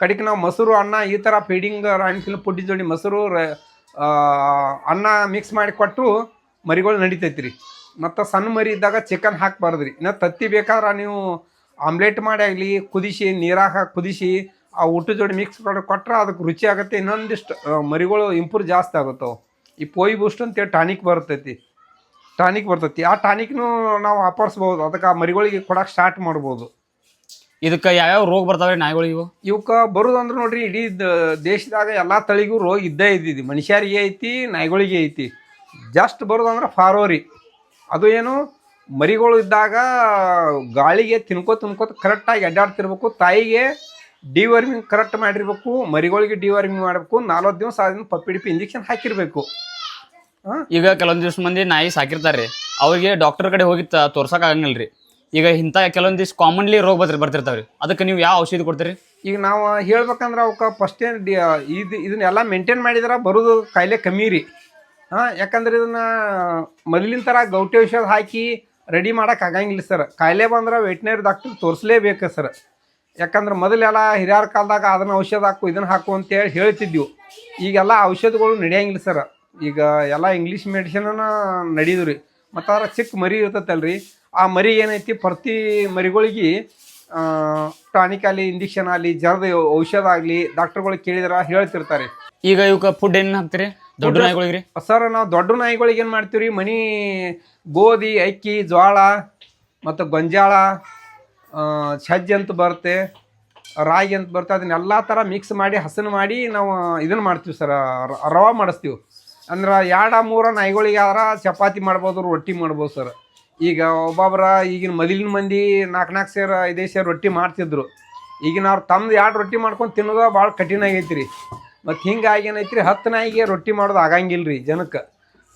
ಕಡಿಗೆ ನಾವು ಮೊಸರು ಅನ್ನ ಈ ಥರ ಫೀಡಿಂಗ್ ರಾಣಿಕಿನ ಪುಡ್ಡಿ ಜೋಡಿ ಮೊಸರು ಅನ್ನ ಮಿಕ್ಸ್ ಮಾಡಿ ಕೊಟ್ಟರು ಮರಿಗಳು ನಡಿತೈತ್ರಿ. ರೀ ಮತ್ತು ಸಣ್ಣ ಮರಿ ಇದ್ದಾಗ ಚಿಕನ್ ಹಾಕ್ಬಾರ್ದು ರೀ ಇನ್ನು ತತ್ತಿ ಬೇಕಾದ್ರೆ ನೀವು ಆಮ್ಲೆಟ್ ಮಾಡಿ ಆಗಲಿ ಕುದಿಸಿ ನೀರಾಗ ಹಾಕಿ ಕುದಿಸಿ ಆ ಊಟ ಜೋಡಿ ಮಿಕ್ಸ್ ಮಾಡಿ ಕೊಟ್ಟರೆ ಅದಕ್ಕೆ ರುಚಿ ಆಗುತ್ತೆ. ಇನ್ನೊಂದಿಷ್ಟು ಮರಿಗಳು ಇಂಪ್ರೂವ್ ಜಾಸ್ತಿ ಆಗುತ್ತೆ ಈ ಪೋಯಿ ಬೂಸ್ಟ್ ಅಂತೇಳಿ ಟಾನಿಕ್ ಬರ್ತೈತಿ. ಟಾನಿಕ್ ಬರ್ತೈತಿ. ಆ ಟಾನಿಕ್ನು ನಾವು ವಾಪರ್ಸ್ಬೋದು ಅದಕ್ಕೆ ಆ ಮರಿಗಳಿಗೆ ಕೊಡಕ್ಕೆ ಸ್ಟಾರ್ಟ್ ಮಾಡ್ಬೋದು. ಇದಕ್ಕೆ ಯಾವ್ಯಾವ ರೋಗ ಬರ್ತಾವೆ ನಾಯಿಗಳು ಇವು? ಇವಕ್ಕೆ ಬರೋದಂದ್ರೆ ನೋಡ್ರಿ ಇಡೀ ದೇಶದಾಗ ಎಲ್ಲ ತಳಿಗೂ ರೋಗ ಇದ್ದೇ ಇದ್ದಿದ್ದು. ಮನುಷ್ಯರಿಗೆ ಐತಿ ನಾಯಿಗಳಿಗೆ ಐತಿ. ಜಸ್ಟ್ ಬರೋದಂದ್ರೆ ಫಾರೋರಿ. ಅದು ಏನು? ಮರಿಗಳು ಇದ್ದಾಗ ಗಾಳಿಗೆ ತಿನ್ಕೋ ತಿನ್ಕೋತ ಕರೆಕ್ಟಾಗಿ ಅಡ್ಡಾಡ್ತಿರ್ಬೇಕು ತಾಯಿಗೆ ಡಿವರ್ಮಿಂಗ್ ಕರೆಕ್ಟ್ ಮಾಡಿರ್ಬೇಕು ಮರಿಗಳಿಗೆ ಡಿವರ್ಮಿಂಗ್ ಮಾಡಬೇಕು ನಲ್ವತ್ತು ದಿವಸ ಆದ್ಮೇಲೆ ಪಪ್ಪಿಡಿಪಿ ಇಂಜೆಕ್ಷನ್ ಹಾಕಿರ್ಬೇಕು. ಈಗ ಕೆಲವೊಂದಿಷ್ಟು ದಿವ್ಸ ಮಂದಿ ನಾಯಿ ಸಾಕಿರ್ತಾರೆ ಅವ್ರಿಗೆ ಡಾಕ್ಟರ್ ಕಡೆ ಹೋಗಿ ತೋರ್ಸಕ್ ಆಗಂಗಿಲ್ಲ ರೀ. ಈಗ ಇಂಥ ಕೆಲವೊಂದಿಷ್ಟು ದಿವ್ಸ ಕಾಮನ್ಲಿ ರೋಗ ಬರ್ತಿರ್ ಬರ್ತಿರ್ತಾವ್ರಿ. ಅದಕ್ಕೆ ನೀವು ಯಾವ ಔಷಧಿ ಕೊಡ್ತೀರಿ? ಈಗ ನಾವು ಹೇಳ್ಬೇಕಂದ್ರೆ ಅವಕ್ಕೆ ಫಸ್ಟ್ ಏನು ಇದು ಇದನ್ನೆಲ್ಲ ಮೇಂಟೈನ್ ಮಾಡಿದ್ರೆ ಬರೋದು ಕಾಯಿಲೆ ಕಮ್ಮಿ ರೀ. ಹಾಂ? ಯಾಕಂದ್ರೆ ಇದನ್ನ ಮೊದಲಿನ ಥರ ಗೌಟಿ ಔಷಧ ಹಾಕಿ ರೆಡಿ ಮಾಡೋಕೆ ಆಗಂಗಿಲ್ಲ ಸರ್. ಕಾಯಿಲೆ ಬಂದ್ರೆ ವೆಟ್ನರಿ ಡಾಕ್ಟರ್ ತೋರಿಸಲೇಬೇಕು ಸರ್. ಯಾಕಂದ್ರೆ ಮೊದಲೆಲ್ಲ ಹಿರಿಯರ ಕಾಲದಾಗ ಅದನ್ನ ಔಷಧ ಹಾಕು, ಇದನ್ನು ಹಾಕು ಅಂತೇಳಿ ಹೇಳ್ತಿದ್ವು. ಈಗೆಲ್ಲ ಔಷಧಗಳು ನಡೆಯಂಗಿಲ್ಲ ಸರ್. ಈಗ ಎಲ್ಲ ಇಂಗ್ಲೀಷ್ ಮೆಡಿಸಿನನ್ನ ನಡೀದು ರೀ. ಮತ್ತು ಅದ್ರ ಚಿಕ್ಕ ಮರಿ ಇರ್ತೈತಲ್ರಿ. ಆ ಮರಿ ಏನೈತಿ, ಪ್ರತಿ ಮರಿಗಳಿಗೆ ಟಾನಿಕ್ ಆಗಲಿ, ಇಂಜೆಕ್ಷನ್ ಆಗಲಿ, ಜರದ ಔಷಧ ಆಗಲಿ ಡಾಕ್ಟರ್ಗಳು ಕೇಳಿದ್ರೆ ಹೇಳ್ತಿರ್ತಾರೆ. ಈಗ ಇವಕ್ಕೆ ಫುಡ್ ಏನು ಹಾಕ್ತೀರಿ? ದೊಡ್ಡ ನಾಯಿಗಳಿಗೆ ರೀ ಸರ್ ನಾವು ದೊಡ್ಡ ನಾಯಿಗಳಿಗೆ ಏನು ಮಾಡ್ತೀವಿ ರೀ ಮನಿ ಗೋಧಿ ಅಕ್ಕಿ ಜೋಳ ಮತ್ತು ಗೊಂಜಾಳ ಸಜ್ಜೆ ಅಂತ ಬರುತ್ತೆ ರಾಗಿ ಅಂತ ಬರುತ್ತೆ ಅದನ್ನೆಲ್ಲ ಥರ ಮಿಕ್ಸ್ ಮಾಡಿ ಹಸನು ಮಾಡಿ ನಾವು ಇದನ್ನು ಮಾಡ್ತೀವಿ ಸರ್ ರವಾ ಮಾಡಿಸ್ತೀವಿ. ಅಂದ್ರೆ ಎರಡು ಮೂರ ನಾಯಿಗಳಿಗೆ ಆದ್ರೆ ಚಪಾತಿ ಮಾಡ್ಬೋದು ರೊಟ್ಟಿ ಮಾಡ್ಬೋದು ಸರ್. ಈಗ ಒಬ್ಬೊಬ್ಬರ ಈಗಿನ ಮೊದಲಿನ ಮಂದಿ ನಾಲ್ಕು ನಾಲ್ಕು ಸೇರ ಐದೈದು ಸೇರು ರೊಟ್ಟಿ ಮಾಡ್ತಿದ್ರು. ಈಗಿನ ಅವ್ರು ತಮ್ದು ಎರಡು ರೊಟ್ಟಿ ಮಾಡ್ಕೊಂಡು ತಿನ್ನೋದು ಭಾಳ ಕಠಿಣ ಆಗೈತಿ ರೀ ಮತ್ತು ಹಿಂಗಾಗಿ ಏನೈತ್ರಿ, ಹತ್ತು ನಾಯಿಗೆ ರೊಟ್ಟಿ ಮಾಡೋದು ಆಗಂಗಿಲ್ಲ ರೀ ಜನಕ್ಕೆ.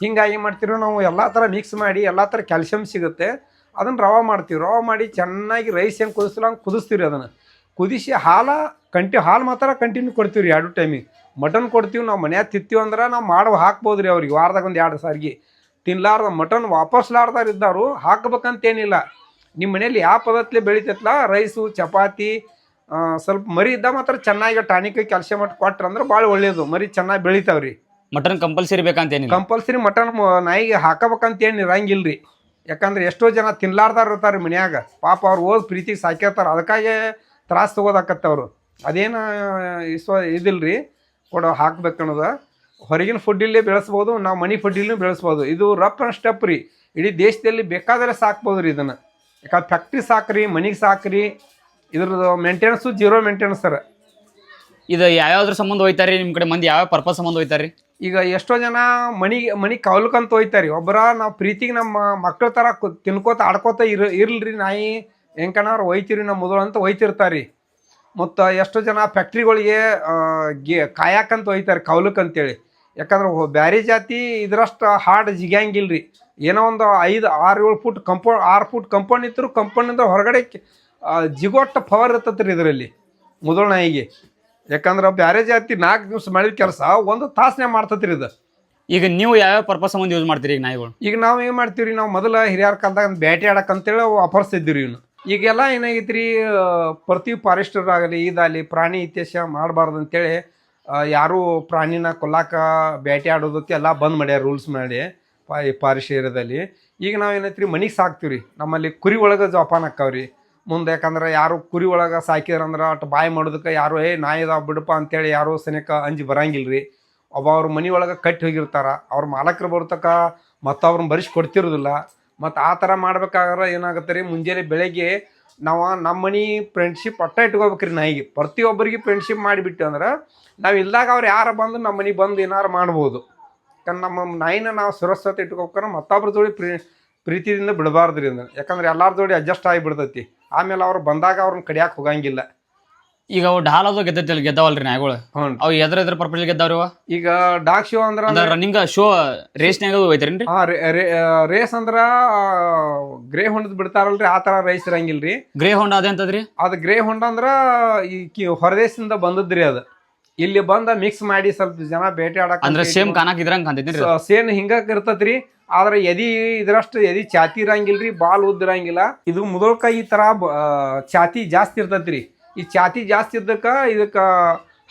ಹಿಂಗಾಗಿ ಮಾಡ್ತಿರೋ ನಾವು ಎಲ್ಲ ಥರ ಮಿಕ್ಸ್ ಮಾಡಿ, ಎಲ್ಲ ಥರ ಕ್ಯಾಲ್ಸಿಯಂ ಸಿಗುತ್ತೆ. ಅದನ್ನು ರವಾ ಮಾಡ್ತೀವಿ. ರವಾ ಮಾಡಿ ಚೆನ್ನಾಗಿ ರೈಸ್ ಹೆಂಗೆ ಕುದಿಸ್ಲಂಗೆ ಕುದಿಸ್ತೀವಿ ರೀ ಅದನ್ನು. ಕುದಿಸಿ ಹಾಲು ಕಂಟಿ ಹಾಲು ಮಾತ್ರ ಕಂಟಿನ್ಯೂ ಕೊಡ್ತೀವಿ ರೀ ಎರಡು ಟೈಮಿಗೆ ಮಟನ್ ಕೊಡ್ತೀವಿ ನಾವು ಮನ್ಯಾಗ ತಿತ್ತೀವಿ ಅಂದ್ರೆ ನಾವು ಮಾಡುವ ಹಾಕ್ಬೋದು ರೀ ಅವ್ರಿಗೆ ವಾರದಾಗ ಒಂದು ಎರಡು ಸಾರಿಗೆ. ತಿನ್ನಲಾರ್ದ ಮಟನ್ ವಾಪಸ್ಲಾರ್ದಾರ ಇದ್ದಾರು ಹಾಕ್ಬೇಕಂತೇನಿಲ್ಲ. ನಿಮ್ಮ ಮನೇಲಿ ಯಾವ ಪದಾರ್ಥಲಿ ಬೆಳಿತೈತಲ್ಲ ರೈಸು ಚಪಾತಿ ಸ್ವಲ್ಪ ಮರಿ ಇದ್ದ ಮಾತ್ರ ಚೆನ್ನಾಗಿ ಟಾನಿಕ್ ಕ್ಯಾಲ್ಸಿಯಂ ಮಟ್ ಕೊಟ್ರ ಅಂದ್ರೆ ಭಾಳ ಒಳ್ಳೇದು. ಮರಿ ಚೆನ್ನಾಗಿ ಬೆಳಿತಾವ್ರಿ. ಮಟನ್ ಕಂಪಲ್ಸರಿ ಬೇಕಂತೇನಿಲ್ಲ ಕಂಪಲ್ಸರಿ ಮಟನ್ ನಾಯಿಗೆ ಹಾಕಬೇಕಂತ ಏನು ಇರಂಗಿಲ್ರಿ. ಯಾಕಂದ್ರೆ ಎಷ್ಟೋ ಜನ ತಿನ್ಲಾರ್ದಾರ ಇರ್ತಾರೆ ಮನ್ಯಾಗ. ಪಾಪ ಅವ್ರು ಓದ್ ಪ್ರೀತಿಗೆ ಸಾಕಿರ್ತಾರೆ ಅದಕ್ಕಾಗಿ ತ್ರಾಸ ತಗೋದಾಕತ್ತವ್ರು. ಅದೇನು ಇಸ್ವ ಇದಿಲ್ರಿ. ಕೊಡೋ ಹಾಕ್ಬೇಕು ಅನ್ನೋದು. ಹೊರಗಿನ ಫುಡ್ ಇಲ್ಲಿ ಬೆಳೆಸ್ಬೋದು ನಾವು ಮನಿ ಫುಡ್ ಇಲ್ಲಿ ಬೆಳೆಸ್ಬೋದು. ಇದು ರಫ್ ಆ್ಯಂಡ್ ಸ್ಟೆಪ್ ರೀ. ಇಡೀ ದೇಶದಲ್ಲಿ ಬೇಕಾದರೆ ಸಾಕ್ಬೋದು ರೀ ಇದನ್ನು. ಯಾಕಂದ್ರೆ ಫ್ಯಾಕ್ಟ್ರಿ ಸಾಕ್ರಿ ಮನೆಗೆ ಸಾಕ್ರಿ ಇದ್ರದ್ದು ಮೇಂಟೆನೆನ್ಸು ಜೀರೋ ಮೇಂಟೆನೆನ್ಸ್ ಸರ್. ಇದು ಯಾವ್ಯಾವ್ದ್ರ ಸಂಬಂಧ ಹೋಯ್ತಾರಿ ನಿಮ್ಮ ಕಡೆ ಮಂದಿ ಯಾವ ಪರ್ಪಸ್ ಸಂಬಂಧ ರೀ ಈಗ ಎಷ್ಟೋ ಜನ ಮನಿಗೆ ಮನಿ ಕಾವಲ್ಕಂತ ಹೋಯ್ತಾರಿ ಒಬ್ಬರ ನಾವು ಪ್ರೀತಿಗೆ ನಮ್ಮ ಮಕ್ಕಳ ಥರ ಕು- ತಿನ್ಕೋತ ಆಡ್ಕೋತ ಇರ್ ಇರ್ಲ್ರಿ ನಾಯಿ. ಹೆಂಕಣವ್ರು ಹೋಯ್ತಿರಿ ನಮ್ಮ ಮೊದಲು ಅಂತ ಹೋಯ್ತಿರ್ತಾರೆ ಮತ್ತು ಎಷ್ಟೋ ಜನ ಫ್ಯಾಕ್ಟ್ರಿಗಳಿಗೆ ಗೆ ಕಾಯಕಂತ ಒಯ್ತಾರೆ ಕೌಲಕ್ ಅಂತೇಳಿ ಯಾಕಂದ್ರೆ ಬ್ಯಾರಿ ಬ್ಯಾರೆ ಜಾತಿ ಇದ್ರಷ್ಟು ಹಾರ್ಡ್ ರೀ ಏನೋ ಒಂದು ಐದು ಆರು ಏಳು ಫುಟ್ ಕಂಪೌಂಡ್ ಆರು ಫುಟ್ ಕಂಪೌಂಡ್ ಇತ್ತು ಕಂಪೌಂಡಿಂದ ಹೊರಗಡೆ ಆ, ಜಿಗೋಟ್ಟ ಪವರ್ ಇರ್ತೈತೆ ರೀ ಇದರಲ್ಲಿ ಮೊದಲ ನಾಯಿಗೆ ಯಾಕಂದ್ರೆ ಬ್ಯಾರೆ ಜಾತಿ ನಾಲ್ಕು ದಿವ್ಸ ಮಾಡಿದ ಕೆಲಸ ಒಂದು ತಾಸನೇ ಮಾಡ್ತೈತ್ರಿ ಇದು. ಈಗ ನೀವು ಯಾವ್ಯಾವ ಪರ್ಪಸ್ ಸಂಬಂಧ ಯೂಸ್ ಮಾಡ್ತೀರಿ ಈಗ ನಾಯಿಗಳು? ಈಗ ನಾವು ಏನು ಮಾಡ್ತೀವಿ ನಾವು ಮೊದಲ ಹಿರಿಯರ ಕಾಲದಾಗ ಬ್ಯಾಟಿ ಆಡಕ್ಕೆ ಅಂತೇಳಿ ಅಪರ್ಸ್ತಿದ್ವಿ ಇವ್ನು. ಈಗೆಲ್ಲ ಏನಾಗೈತಿ ರೀ ಪ್ರತಿ ಫಾರೆಸ್ಟರ್ ಆಗಲಿ ಇದಾಗಲಿ ಪ್ರಾಣಿ ಇತಿಹಾಸ ಮಾಡಬಾರ್ದು ಅಂತೇಳಿ ಯಾರು ಪ್ರಾಣಿನ ಕೊಲ್ಲಾಕ ಬೇಟೆ ಆಡೋದಕ್ಕೆ ಎಲ್ಲ ಬಂದ್ ಮಾಡ್ಯಾರ ರೂಲ್ಸ್ ಮಾಡಿ ಫಾರೆಸ್ಟ್ ಏರಿಯಾದಲ್ಲಿ. ಈಗ ನಾವು ಏನೈತಿ ರೀ ಮನಿಗೆ ಸಾಕ್ತೀವಿ ರೀ ನಮ್ಮಲ್ಲಿ ಕುರಿ ಒಳಗೆ ಜೋಪಾನ ಆಕ್ಕಾವ್ರಿ ಮುಂದೆ ಯಾಕಂದ್ರೆ ಯಾರು ಕುರಿ ಒಳಗೆ ಸಾಕಿದ್ರಂದ್ರೆ ಅಟ್ ಬಾಯಿ ಮಾಡೋದಕ್ಕೆ ಯಾರು, ಏ, ನಾಯಿ ಇದಾವ ಬಿಡಪ್ಪ ಅಂತೇಳಿ ಯಾರು ಸನಿಕ ಅಂಜಿ ಬರಂಗಿಲ್ಲ ರೀ ಒಬ್ಬ ಅವ್ರ ಮನೆ ಒಳಗೆ ಕಟ್ಟಿ ಹೋಗಿರ್ತಾರೆ. ಅವ್ರ ಮಾಲಕರು ಬರ್ತಕ್ಕ ಮತ್ತು ಅವ್ರನ್ನ ಬರಿಸಿ ಕೊಡ್ತಿರೋದಿಲ್ಲ. ಮತ್ತು ಆ ಥರ ಮಾಡ್ಬೇಕಾದ್ರೆ ಏನಾಗುತ್ತೆ ರೀ ಮುಂಜಾನೆ ಬೆಳಗ್ಗೆ ನಾವು ನಮ್ಮ ಮನೆ ಫ್ರೆಂಡ್ಶಿಪ್ ಅಟ್ಟ ಇಟ್ಕೋಬೇಕ್ರಿ ನಾಯಿಗೆ. ಪ್ರತಿಯೊಬ್ಬರಿಗೆ ಫ್ರೆಂಡ್ಶಿಪ್ ಮಾಡಿಬಿಟ್ಟು ಅಂದ್ರೆ ನಾವು ಇಲ್ದಾಗ ಅವ್ರು ಯಾರು ಬಂದು ನಮ್ಮ ಮನೆಗೆ ಬಂದು ಏನಾರು ಮಾಡ್ಬೋದು. ಯಾಕಂದ್ರೆ ನಮ್ಮ ನಾಯಿನ ನಾವು ಸುರಕ್ಷತೆ ಇಟ್ಕೋಬೇಕಂದ್ರೆ ಮತ್ತೊಬ್ಬರ ಜೋಡಿ ಪ್ರೀ, ಪ್ರೀತಿಯಿಂದ ಅಂದ್ರೆ. ಯಾಕಂದ್ರೆ ಎಲ್ಲಾರ ಜೋಡಿ ಅಡ್ಜಸ್ಟ್ ಆಗಿಬಿಡ್ತೈತಿ. ಆಮೇಲೆ ಅವ್ರು ಬಂದಾಗ ಅವ್ರನ್ನ ಕಡಿಯಾಕ ಹೋಗಂಗಿಲ್ಲ. ಈಗ ಅವು ಡಾಲ್ ಅದು ಗೆದ್ದೈತಿ ಗೆದ್ದಾವಲ್ರಿ ನಾಯಿಗಳು. ಹ್ಞೂ. ಅವು ಎದ್ರ ಎದ್ರ ಪರ್ಪಲ್ ಗೆದ್ದಾವ್ರಿ ಈಗ ಡಾಕ್ ಶೋ ಅಂದ್ರ ಅಂದ್ರೆ ರನ್ನಿಂಗ್ ಶೋ ರೇಸ್ನ್ಯಾಗ ಹೋಯ್ತಾರೇನ್ರಿ ಹಾ ರೇಸ್ ಅಂದ್ರ ಗ್ರೇ ಹೊಂಡದ್ ಬಿಡ್ತಾರಲ್ರಿ ಆ ತರ ರೇಸ್ ಇರಂಗಿಲ್ರಿ. ಗ್ರೇ ಹೊಂಡ ಅದೇ ಅಂತದ್ರಿ? ಅದ್ ಗ್ರೇ ಹೊಂಡ ಅಂದ್ರ ಈ ಕಿ- ಹೊರದೇಶದಿಂದ ಬಂದದ್ರಿ ಅದ. ಇಲ್ಲಿ ಬಂದ ಮಿಕ್ಸ್ ಮಾಡಿ ಸ್ವಲ್ಪ ಜನ ಬೇಟೆ ಆಡಕ್ ಅಂದ್ರೆ ಸೇಮ್ ಕಾಣಕ್ ಇದ್ರಂಗ್ ಕಾಣ್ತೈತಿ ಸೇನ್ ಹಿಂಗ ಇರ್ತೈತ್ರಿ. ಆದ್ರೆ ಎದಿ ಇದರಷ್ಟು ಎದಿ ಚಾತಿ ಇರಂಗಿಲ್ರಿ, ಬಾಲ್ ಉದ್ದ ಇರಂಗಿಲ್ಲ. ಇದು ಮುದಳ್ಕ ಈ ತರ ಬ- ಜಾಸ್ತಿ ಚಾತಿ ಜಾಸ್ತಿ ಇರ್ತೈತ್ರಿ. ಈ ಚಾತಿ ಜಾಸ್ತಿ ಇದ್ದಕ್ಕ ಇದಕ್ಕ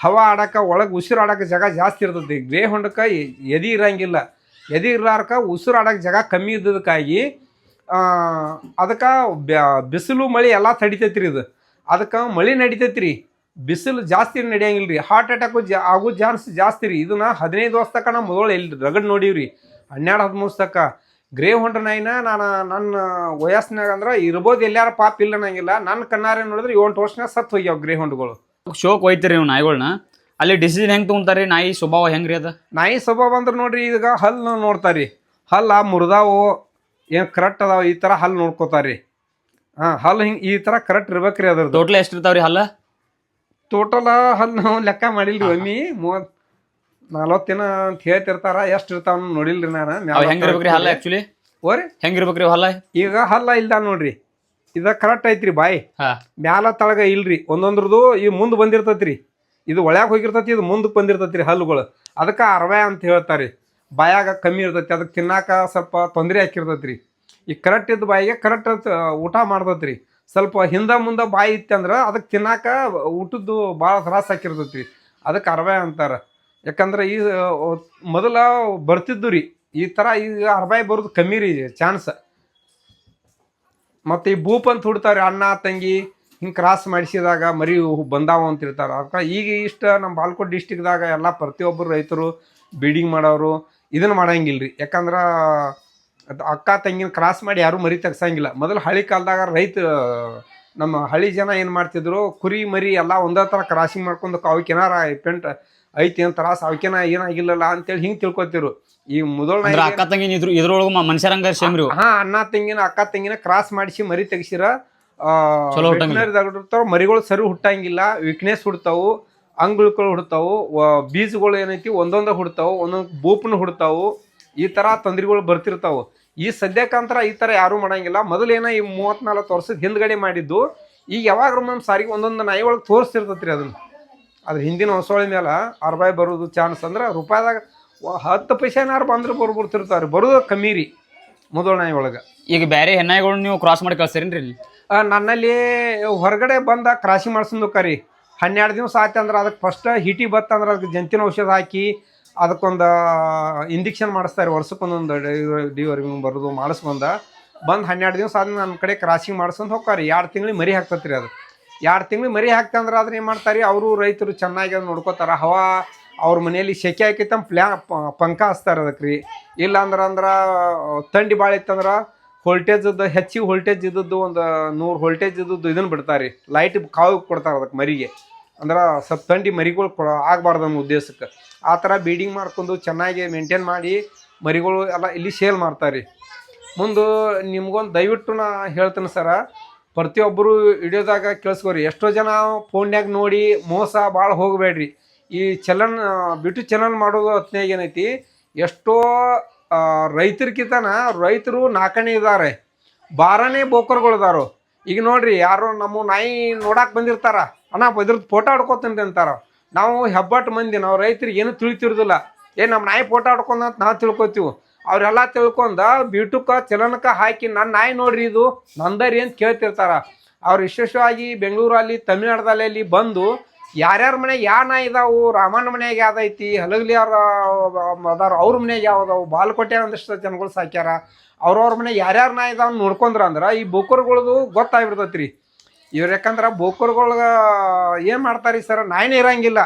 ಹವಾ ಆಡಕ, ಒಳಗೆ ಉಸಿರು ಜಾಗ ಜಾಸ್ತಿ ಇರ್ತೈತಿ ಗ್ರೇ ಹೊಂಡಕ್ಕ ಎದಿ ಇರಂಗಿಲ್ಲ. ಎದಿ ಇರ್ಲಾರ್ಕ ಉಸಿರು ಆಡಕ್ ಜಾಗ ಕಮ್ಮಿ ಇದ್ದದಕ್ಕಾಗಿ ಅದಕ್ಕೆ ಬಿಸಿಲು ಮಳೆ ಎಲ್ಲ ತಡಿತೈತ್ರಿ ಇದು. ಅದಕ್ಕೆ ಮಳೆ ನಡಿತೈತ್ರಿ. ಬಿಸಿಲು ಜಾಸ್ತಿ ನಡೆಯಂಗಿಲ್ಲ ರೀ ಹಾರ್ಟ್ ಅಟ್ಯಾಕು ಜಾ, ಆಗೋ ಚಾನ್ಸ್ ಜಾಸ್ತಿ ರೀ. ಇದನ್ನ ಹದಿನೈದು ವರ್ಷ ನಾವು ಮೊದಲು ಎಲ್ಲಿ ರಗಡ್ ನೋಡೀವ್ರಿ. ಹನ್ನೆರಡು ಹದಿಮೂರು ತಕ್ಕ ಗ್ರೇ ಹೊಂಡ ನಾಯಿನ ನಾನು ನನ್ನ ವಯಸ್ಸಿನಾಗ ಅಂದ್ರೆ ಇರ್ಬೋದು ಎಲ್ಲಾರ ಪಾಪ ಇಲ್ಲ ನಂಗಿಲ್ಲ ನನ್ನ ಕಣ್ಣಾರೆ ನೋಡಿದ್ರೆ ಏಳು ವರ್ಷನಾಗ ಸತ್ತು ಹೋಗ್ಯಾವ ಗ್ರೇ ಹೊಂಡ್ಗಳು ಶೋಕ್ ಹೋಯ್ತಿರಿ ನೀವು ನಾಯಿಗಳನ್ನ ಅಲ್ಲಿ ಡಿಸಿಷನ್ ಹೆಂಗ್ ರೀ ನಾಯಿ ಸ್ವಭಾವ ಹೆಂಗ್ರಿ ಅದ? ನಾಯಿ ಸ್ವಭಾವ ಅಂದ್ರೆ ನೋಡ್ರಿ ಈಗ ಹಲ್ಲು ನೋಡ್ತಾರಿ. ಹಲ್ಲ ಮುರಿದಾವು ಏನು ಕರೆಕ್ಟ್ ಅದಾವ ಈ ಥರ ಹಲ್ಲು ನೋಡ್ಕೋತಾರಿ. ಹಾಂ ಹಲ್ಲು ಹಿಂಗೆ ಈ ಥರ ಕರೆಕ್ಟ್ ಇರ್ಬೇಕ್ರಿ ಅದ್ರ ಟೋಟಲ್ ಎಷ್ಟು ಇರ್ತಾವ್ರಿ ಹಲ್ಲ? ಟೋಟಲ್ ಹಲ್ಲು ನಾವು ಲೆಕ್ಕ ಮಾಡಿಲ್ರಿ ಒಮ್ಮಿ. ಮೂವತ್ ನಲವತ್ತಿನ ಅಂತ ಹೇಳ್ತಿರ್ತಾರ ಎಷ್ಟು ಇರ್ತಾವ ನೋಡಿಲ್ರಿ ನಾನು. ಅವ್ ಹೆಂಗ್ ಇರ್ಬೇಕ್ರಿ ಹಲ್ಲ ಆಕ್ಚುಲಿ ಓರಿ ಹೆಂಗ್ ಇರ್ಬೇಕ್ರಿ ಹಲ್ಲ? ಈಗ ಹಲ್ಲ ಇಲ್ದ ನೋಡ್ರಿ. ಇದ ಕರೆಕ್ಟ್ ಐತ್ರಿ ಬಾಯಿ. ಹಾ. ಮ್ಯಾಲ ತಳಗ ಇಲ್ರಿ. ಒಂದೊಂದ್ರದು ಈ ಮುಂದ್ ಬಂದಿರ್ತೈತ್ರಿ. ಇದು ಒಳ್ಯಾಕ ಹೋಗಿರ್ತೈತಿ ಇದು ಮುಂದಕ್ಕೆ ಬಂದಿರ್ತೈತ್ರಿ ಹಲ್ಲುಗಳು. ಅದಕ್ಕೆ ಅರವೆ ಅಂತ ಹೇಳ್ತಾರಿ. ಬಾಯಾಗ ಕಮ್ಮಿ ಇರ್ತೈತಿ ಅದಕ್ಕೆ ತಿನ್ನಾಕ ಸ್ವಲ್ಪ ತೊಂದರೆ ಹಾಕಿರ್ತೈತ್ರಿ. ಈ ಕರೆಕ್ಟ್ ಇದ್ದ ಬಾಯಿಗೆ ಕರೆಕ್ಟ್ ಊಟ ಮಾಡ್ತೈತ್ರಿ. ಸ್ವಲ್ಪ ಹಿಂದೆ ಮುಂದೆ ಬಾಯಿ ಇತ್ತಂದ್ರೆ ಅದಕ್ಕೆ ತಿನ್ನಾಕ ಊಟದ್ದು ಭಾಳ ತ್ರಾಸ ಹಾಕಿರ್ತೈತ್ರಿ. ಅದಕ್ಕೆ ಅರವೆ ಅಂತಾರ. ಯಾಕಂದ್ರೆ ಈ ಮೊದಲ ಬರ್ತಿದ್ದು ರೀ, ಈ ತರ ಈಗ ಅರ್ಬಾಯಿ ಬರೋದು ಕಮ್ಮಿ ರೀ ಚಾನ್ಸ್ ಮತ್ತೆ ಈ ಭೂಪ್ ಅಂತ ಹುಡ್ತಾರೆ, ಅಣ್ಣ, ತಂಗಿ, ಹಿಂಗೆ ಕ್ರಾಸ್ ಮಾಡಿಸಿದಾಗ ಮರಿ ಬಂದಾವ ಅಂತ ಇರ್ತಾರೆ ಅದಕ್ಕೆ ಈಗ ಇಷ್ಟ ನಮ್ಮ ಬಾಲ್ಕೋಟ್ ಡಿಸ್ಟಿಕ್ದಾಗ ಎಲ್ಲ ಪ್ರತಿಯೊಬ್ಬರು ರೈತರು ಬೀಡಿಂಗ್ ಮಾಡೋರು ಇದನ್ನು ಮಾಡಂಗಿಲ್ಲ ರೀ. ಯಾಕಂದ್ರೆ ಅಕ್ಕ, ತಂಗಿನ ಕ್ರಾಸ್ ಮಾಡಿ ಯಾರು ಮರಿ ತೆಗ್ಸಂಗಿಲ್ಲ. ಮೊದಲು ಹಳಿ ಕಾಲದಾಗ ರೈತ, ನಮ್ಮ ಹಳ್ಳಿ ಜನ ಏನು ಮಾಡ್ತಿದ್ರು, ಕುರಿ, ಮರಿ ಎಲ್ಲ ಒಂದೇ ಥರ ಕ್ರಾಸಿಂಗ್ ಮಾಡ್ಕೊಂಡು ಅವಕ್ಕೇನಾರ ಪೆಂಟ್ ಐತಿ ಅಂತ ತ್ರಾಸ ಅವಕೇನ ಏನಾಗಿಲ್ಲಲ್ಲ ಅಂತೇಳಿ ಹಿಂಗ್ ತಿಳ್ಕೊತಿರು ಈ ಮೊದಲ ಅಂದ್ರ ಅಕ್ಕ ತಂಗಿನ ಇದ್ರು ಇದ್ರೊಳಗ ಮನುಷ್ಯರಂಗ ಸೇಮ್ ರೀ ಇವು. ಹಾ ಅಣ್ಣ ತಂಗಿನ ಅಕ್ಕ ತಂಗಿನ ಕ್ರಾಸ್ ಮಾಡಿಸಿ ಮರಿ ತೆಗಿಸಿರ ಚಲೋ ಹುಟ್ಟಂಗಿಲ್ಲ. ಮರಿಗಳು ಸರಿ ಹುಟ್ಟಂಗಿಲ್ಲ ವೀಕ್ನೆಸ್ ಹುಡ್ತಾವು ಅಂಗುಳ್ಗಳು ಹುಡ್ತಾವು ವ- ಬೀಜಗಳು ಏನೈತಿ ಒಂದೊಂದ ಹುಡ್ತಾವು ಒಂದೊಂದು ಬೂಪ್ನ ಹುಡ್ತಾವು ಈ ತರ ತೊಂದರೆಗಳು ಬರ್ತಿರ್ತಾವು ಈ ಸದ್ಯಕ್ಕಂತರ ಈ ತರ ಯಾರು ಮಾಡಂಗಿಲ್ಲ ಮೊದಲೇನ ಈ ಮೂವತ್ನಾಲ್ಕು ವರ್ಷದ ಹಿಂದ್ಗಡೆ ಮಾಡಿದ್ದು ಈಗ ಯಾವಾಗ ಸಾರಿಗೆ ಒಂದೊಂದು ನಾಯಿ ಒಳಗೆ ತೋರಿಸ್ತಿರ್ತೈತ್ರಿ ಅದನ್ನ ಅದ್ರ ಹಿಂದಿನ ಹೊಸಳಿ ಮೇಲೆ ಅರ್ಬಾಯಿ ಬರೋದು ಚಾನ್ಸ್ ಅಂದ್ರೆ ರೂಪಾಯಿದಾಗ ಹತ್ತು ಪೈಸೆನಾರು ಬಂದ್ರೆ ಬರ್ಬಿಡ್ತಿರ್ತಾವ್ರಿ ಬರೋದು ಕಮ್ಮಿ ರೀ ಮೊದಲ ನಾಯಿ ಒಳಗೆ. ಈಗ ಬೇರೆ ಹೆಣ್ಣಾಯಿಗಳು ನೀವು ಕ್ರಾಸ್ ಮಾಡಿ ಕಳ್ಸ್ತೀರೇನ್ರಿ ಇಲ್ಲಿ? ಆ, ನನ್ನಲ್ಲಿ ಹೊರಗಡೆ ಬಂದ ಕ್ರಾಸಿ ಮಾಡ್ಸೋದು ಕರಿ. ಹನ್ನೆರಡು ದಿವಸ ಆಯ್ತು ಅಂದ್ರೆ ಅದಕ್ಕೆ ಫಸ್ಟ್ ಹಿಟಿ ಬತ್ತಂದ್ರೆ ಅದಕ್ಕೆ ಜಂತಿನ ಔಷಧ ಹಾಕಿ ಅದಕ್ಕೊಂದು ಇಂಜೆಕ್ಷನ್ ಮಾಡಿಸ್ತಾರೆ. ವರ್ಷಕ್ಕೊಂದೊಂದು ಡಿವರ್ಮಿಂಗ್ ಬರೋದು ಮಾಡಿಸ್ಕೊಂಡ ಬಂದು ಹನ್ನೆರಡು ದಿವಸ ಆದ್ಮೇಲೆ ನನ್ನ ಕಡೆ ಕ್ರಾಸಿಂಗ್ ಮಾಡ್ಸ್ಕೊಂಡು ಹೋಗ್ತಾರೆ. ಎರಡು ತಿಂಗಳಿಗೆ ಮರಿ ಹಾಕ್ತತ್ರಿ ಅದು. ಎರಡು ತಿಂಗಳು ಮರಿ ಹಾಕ್ತಂದ್ರೆ ಅದ್ರ ಏನು ಮಾಡ್ತಾರೆ? ಅವರು ರೈತರು ಚೆನ್ನಾಗಿ ಅದು ನೋಡ್ಕೋತಾರೆ. ಹವಾ ಅವ್ರ ಮನೆಯಲ್ಲಿ ಸೆಕೆ ಹಾಕೈತಂತ ಪ್ಲ್ಯಾ ಪಂಕ ಹಚ್ತಾರೆ ಅದಕ್ಕೆ ರೀ ಇಲ್ಲ ಅಂದ್ರೆ ಅಂದ್ರೆ ಥಂಡಿ ಭಾಳ ಇತ್ತಂದ್ರೆ ವೋಲ್ಟೇಜ್ ಹೆಚ್ಚಿಗೆ ವೋಲ್ಟೇಜ್ ಇದ್ದದ್ದು ಒಂದು ನೂರು ವೋಲ್ಟೇಜ್ ಇದ್ದದ್ದು ಇದನ್ನ ಬಿಡ್ತಾರೆ. ಲೈಟ್ ಕಾವು ಕೊಡ್ತಾರೆ ಅದಕ್ಕೆ ಮರಿಗೆ. ಅಂದ್ರೆ ಸ್ವಲ್ಪ ತಂಡಿ ಮರಿಗಳು ಕೊಡ ಆಗಬಾರ್ದು ಅನ್ನೋ ಉದ್ದೇಶಕ್ಕೆ ಆ ಥರ ಬೀಡಿಂಗ್ ಮಾಡ್ಕೊಂಡು ಚೆನ್ನಾಗಿ ಮೇಂಟೈನ್ ಮಾಡಿ ಮರಿಗಳು ಎಲ್ಲ ಇಲ್ಲಿ ಸೇಲ್ ಮಾಡ್ತಾರೆ ಮುಂದೆ ನಿಮ್ಗೊಂದು ದಯವಿಟ್ಟು ನಾ ಹೇಳ್ತೇನೆ ಸರ. ಪ್ರತಿಯೊಬ್ಬರು ಹಿಡಿಯೋದಾಗ ಕೇಳಿಸ್ಕೋರಿ ಎಷ್ಟೋ ಜನ ಫೋನ್ಯಾಗ ನೋಡಿ ಮೋಸ ಭಾಳ ಹೋಗಬೇಡ್ರಿ. ಈ ಚಲನ್ ಬಿಟ್ಟು ಚಲನ್ ಮಾಡೋದು ಹೊತ್ನ್ಯಾಗ ಏನೈತಿ, ಎಷ್ಟೋ ರೈತರಿಗಿಂತನ ರೈತರು ನಾಲ್ಕನೇ ಇದ್ದಾರೆ ಬಾರನೇ ಬೋಕರ್ಗಳು ಇದಾರು. ಈಗ ನೋಡ್ರಿ, ಯಾರೋ ನಮ್ಮ ನಾಯಿ ನೋಡಕ್ಕೆ ಬಂದಿರ್ತಾರ. ಅಣ್ಣ ಇದ್ರದ್ದು ಫೋಟೋ ಹೊಡ್ಕೋತೀನಿ ಅಂತಾರ. ನಾವು ಹೆಬ್ಬಟ್ಟು ಮಂದಿ, ನಾವು ರೈತರಿಗೆ ಏನು ತಿಳಿತಿರೋದಿಲ್ಲ. ಏ, ನಮ್ಮ ನಾಯಿ ಫೋಟೋ ಆಡ್ಕೊಂಡಂತ ನಾವು ತಿಳ್ಕೊತೀವಿ. ಅವರೆಲ್ಲ ತಿಳ್ಕೊಂಡ ಬ್ಯೂಟುಕ ಚಲನಕ ಹಾಕಿ ನನ್ನ ನಾಯಿ ನೋಡ್ರಿ ಇದು ನಂದರಿ ಅಂತ ಕೇಳ್ತಿರ್ತಾರ. ಅವ್ರು ವಿಶೇಷವಾಗಿ ಬೆಂಗಳೂರಲ್ಲಿ ತಮಿಳ್ನಾಡದಲ್ಲಿ ಬಂದು ಯಾರ್ಯಾರ ಮನೆಗೆ ಯಾವ ನಾಯಿ ಇದಾವು ರಾಮಣ್ಣ ಮನೆಯಾಗ ಯಾವ್ದೈತಿ ಹಲಗಲಿ ಅವ್ರ, ಅದಾರ ಅವ್ರ ಮನೆಗೆ ಯಾವ್ದಾವು ಬಾಲ್ಕೋಟೆ ಒಂದಿಷ್ಟು ಜನಗಳು ಸಾಕ್ಯಾರ. ಅವ್ರವ್ರ ಮನೆಗೆ ಯಾರ್ಯಾರ ನಾಯಿ ಇದಾವ ನೋಡ್ಕೊಂಡ್ರ ಅಂದ್ರೆ ಈ ಬೋಕರ್ಗಳದು ಗೊತ್ತಾಗ್ಬಿಡ್ತೈತಿ ರೀ ಇವ್ರು ಯಾಕಂದ್ರೆ ಬೋಕರ್ಗಳ್ಗ ಏನು ಮಾಡ್ತಾರೆ ಸರ್, ನಾಯಿನೇ ಇರಂಗಿಲ್ಲ.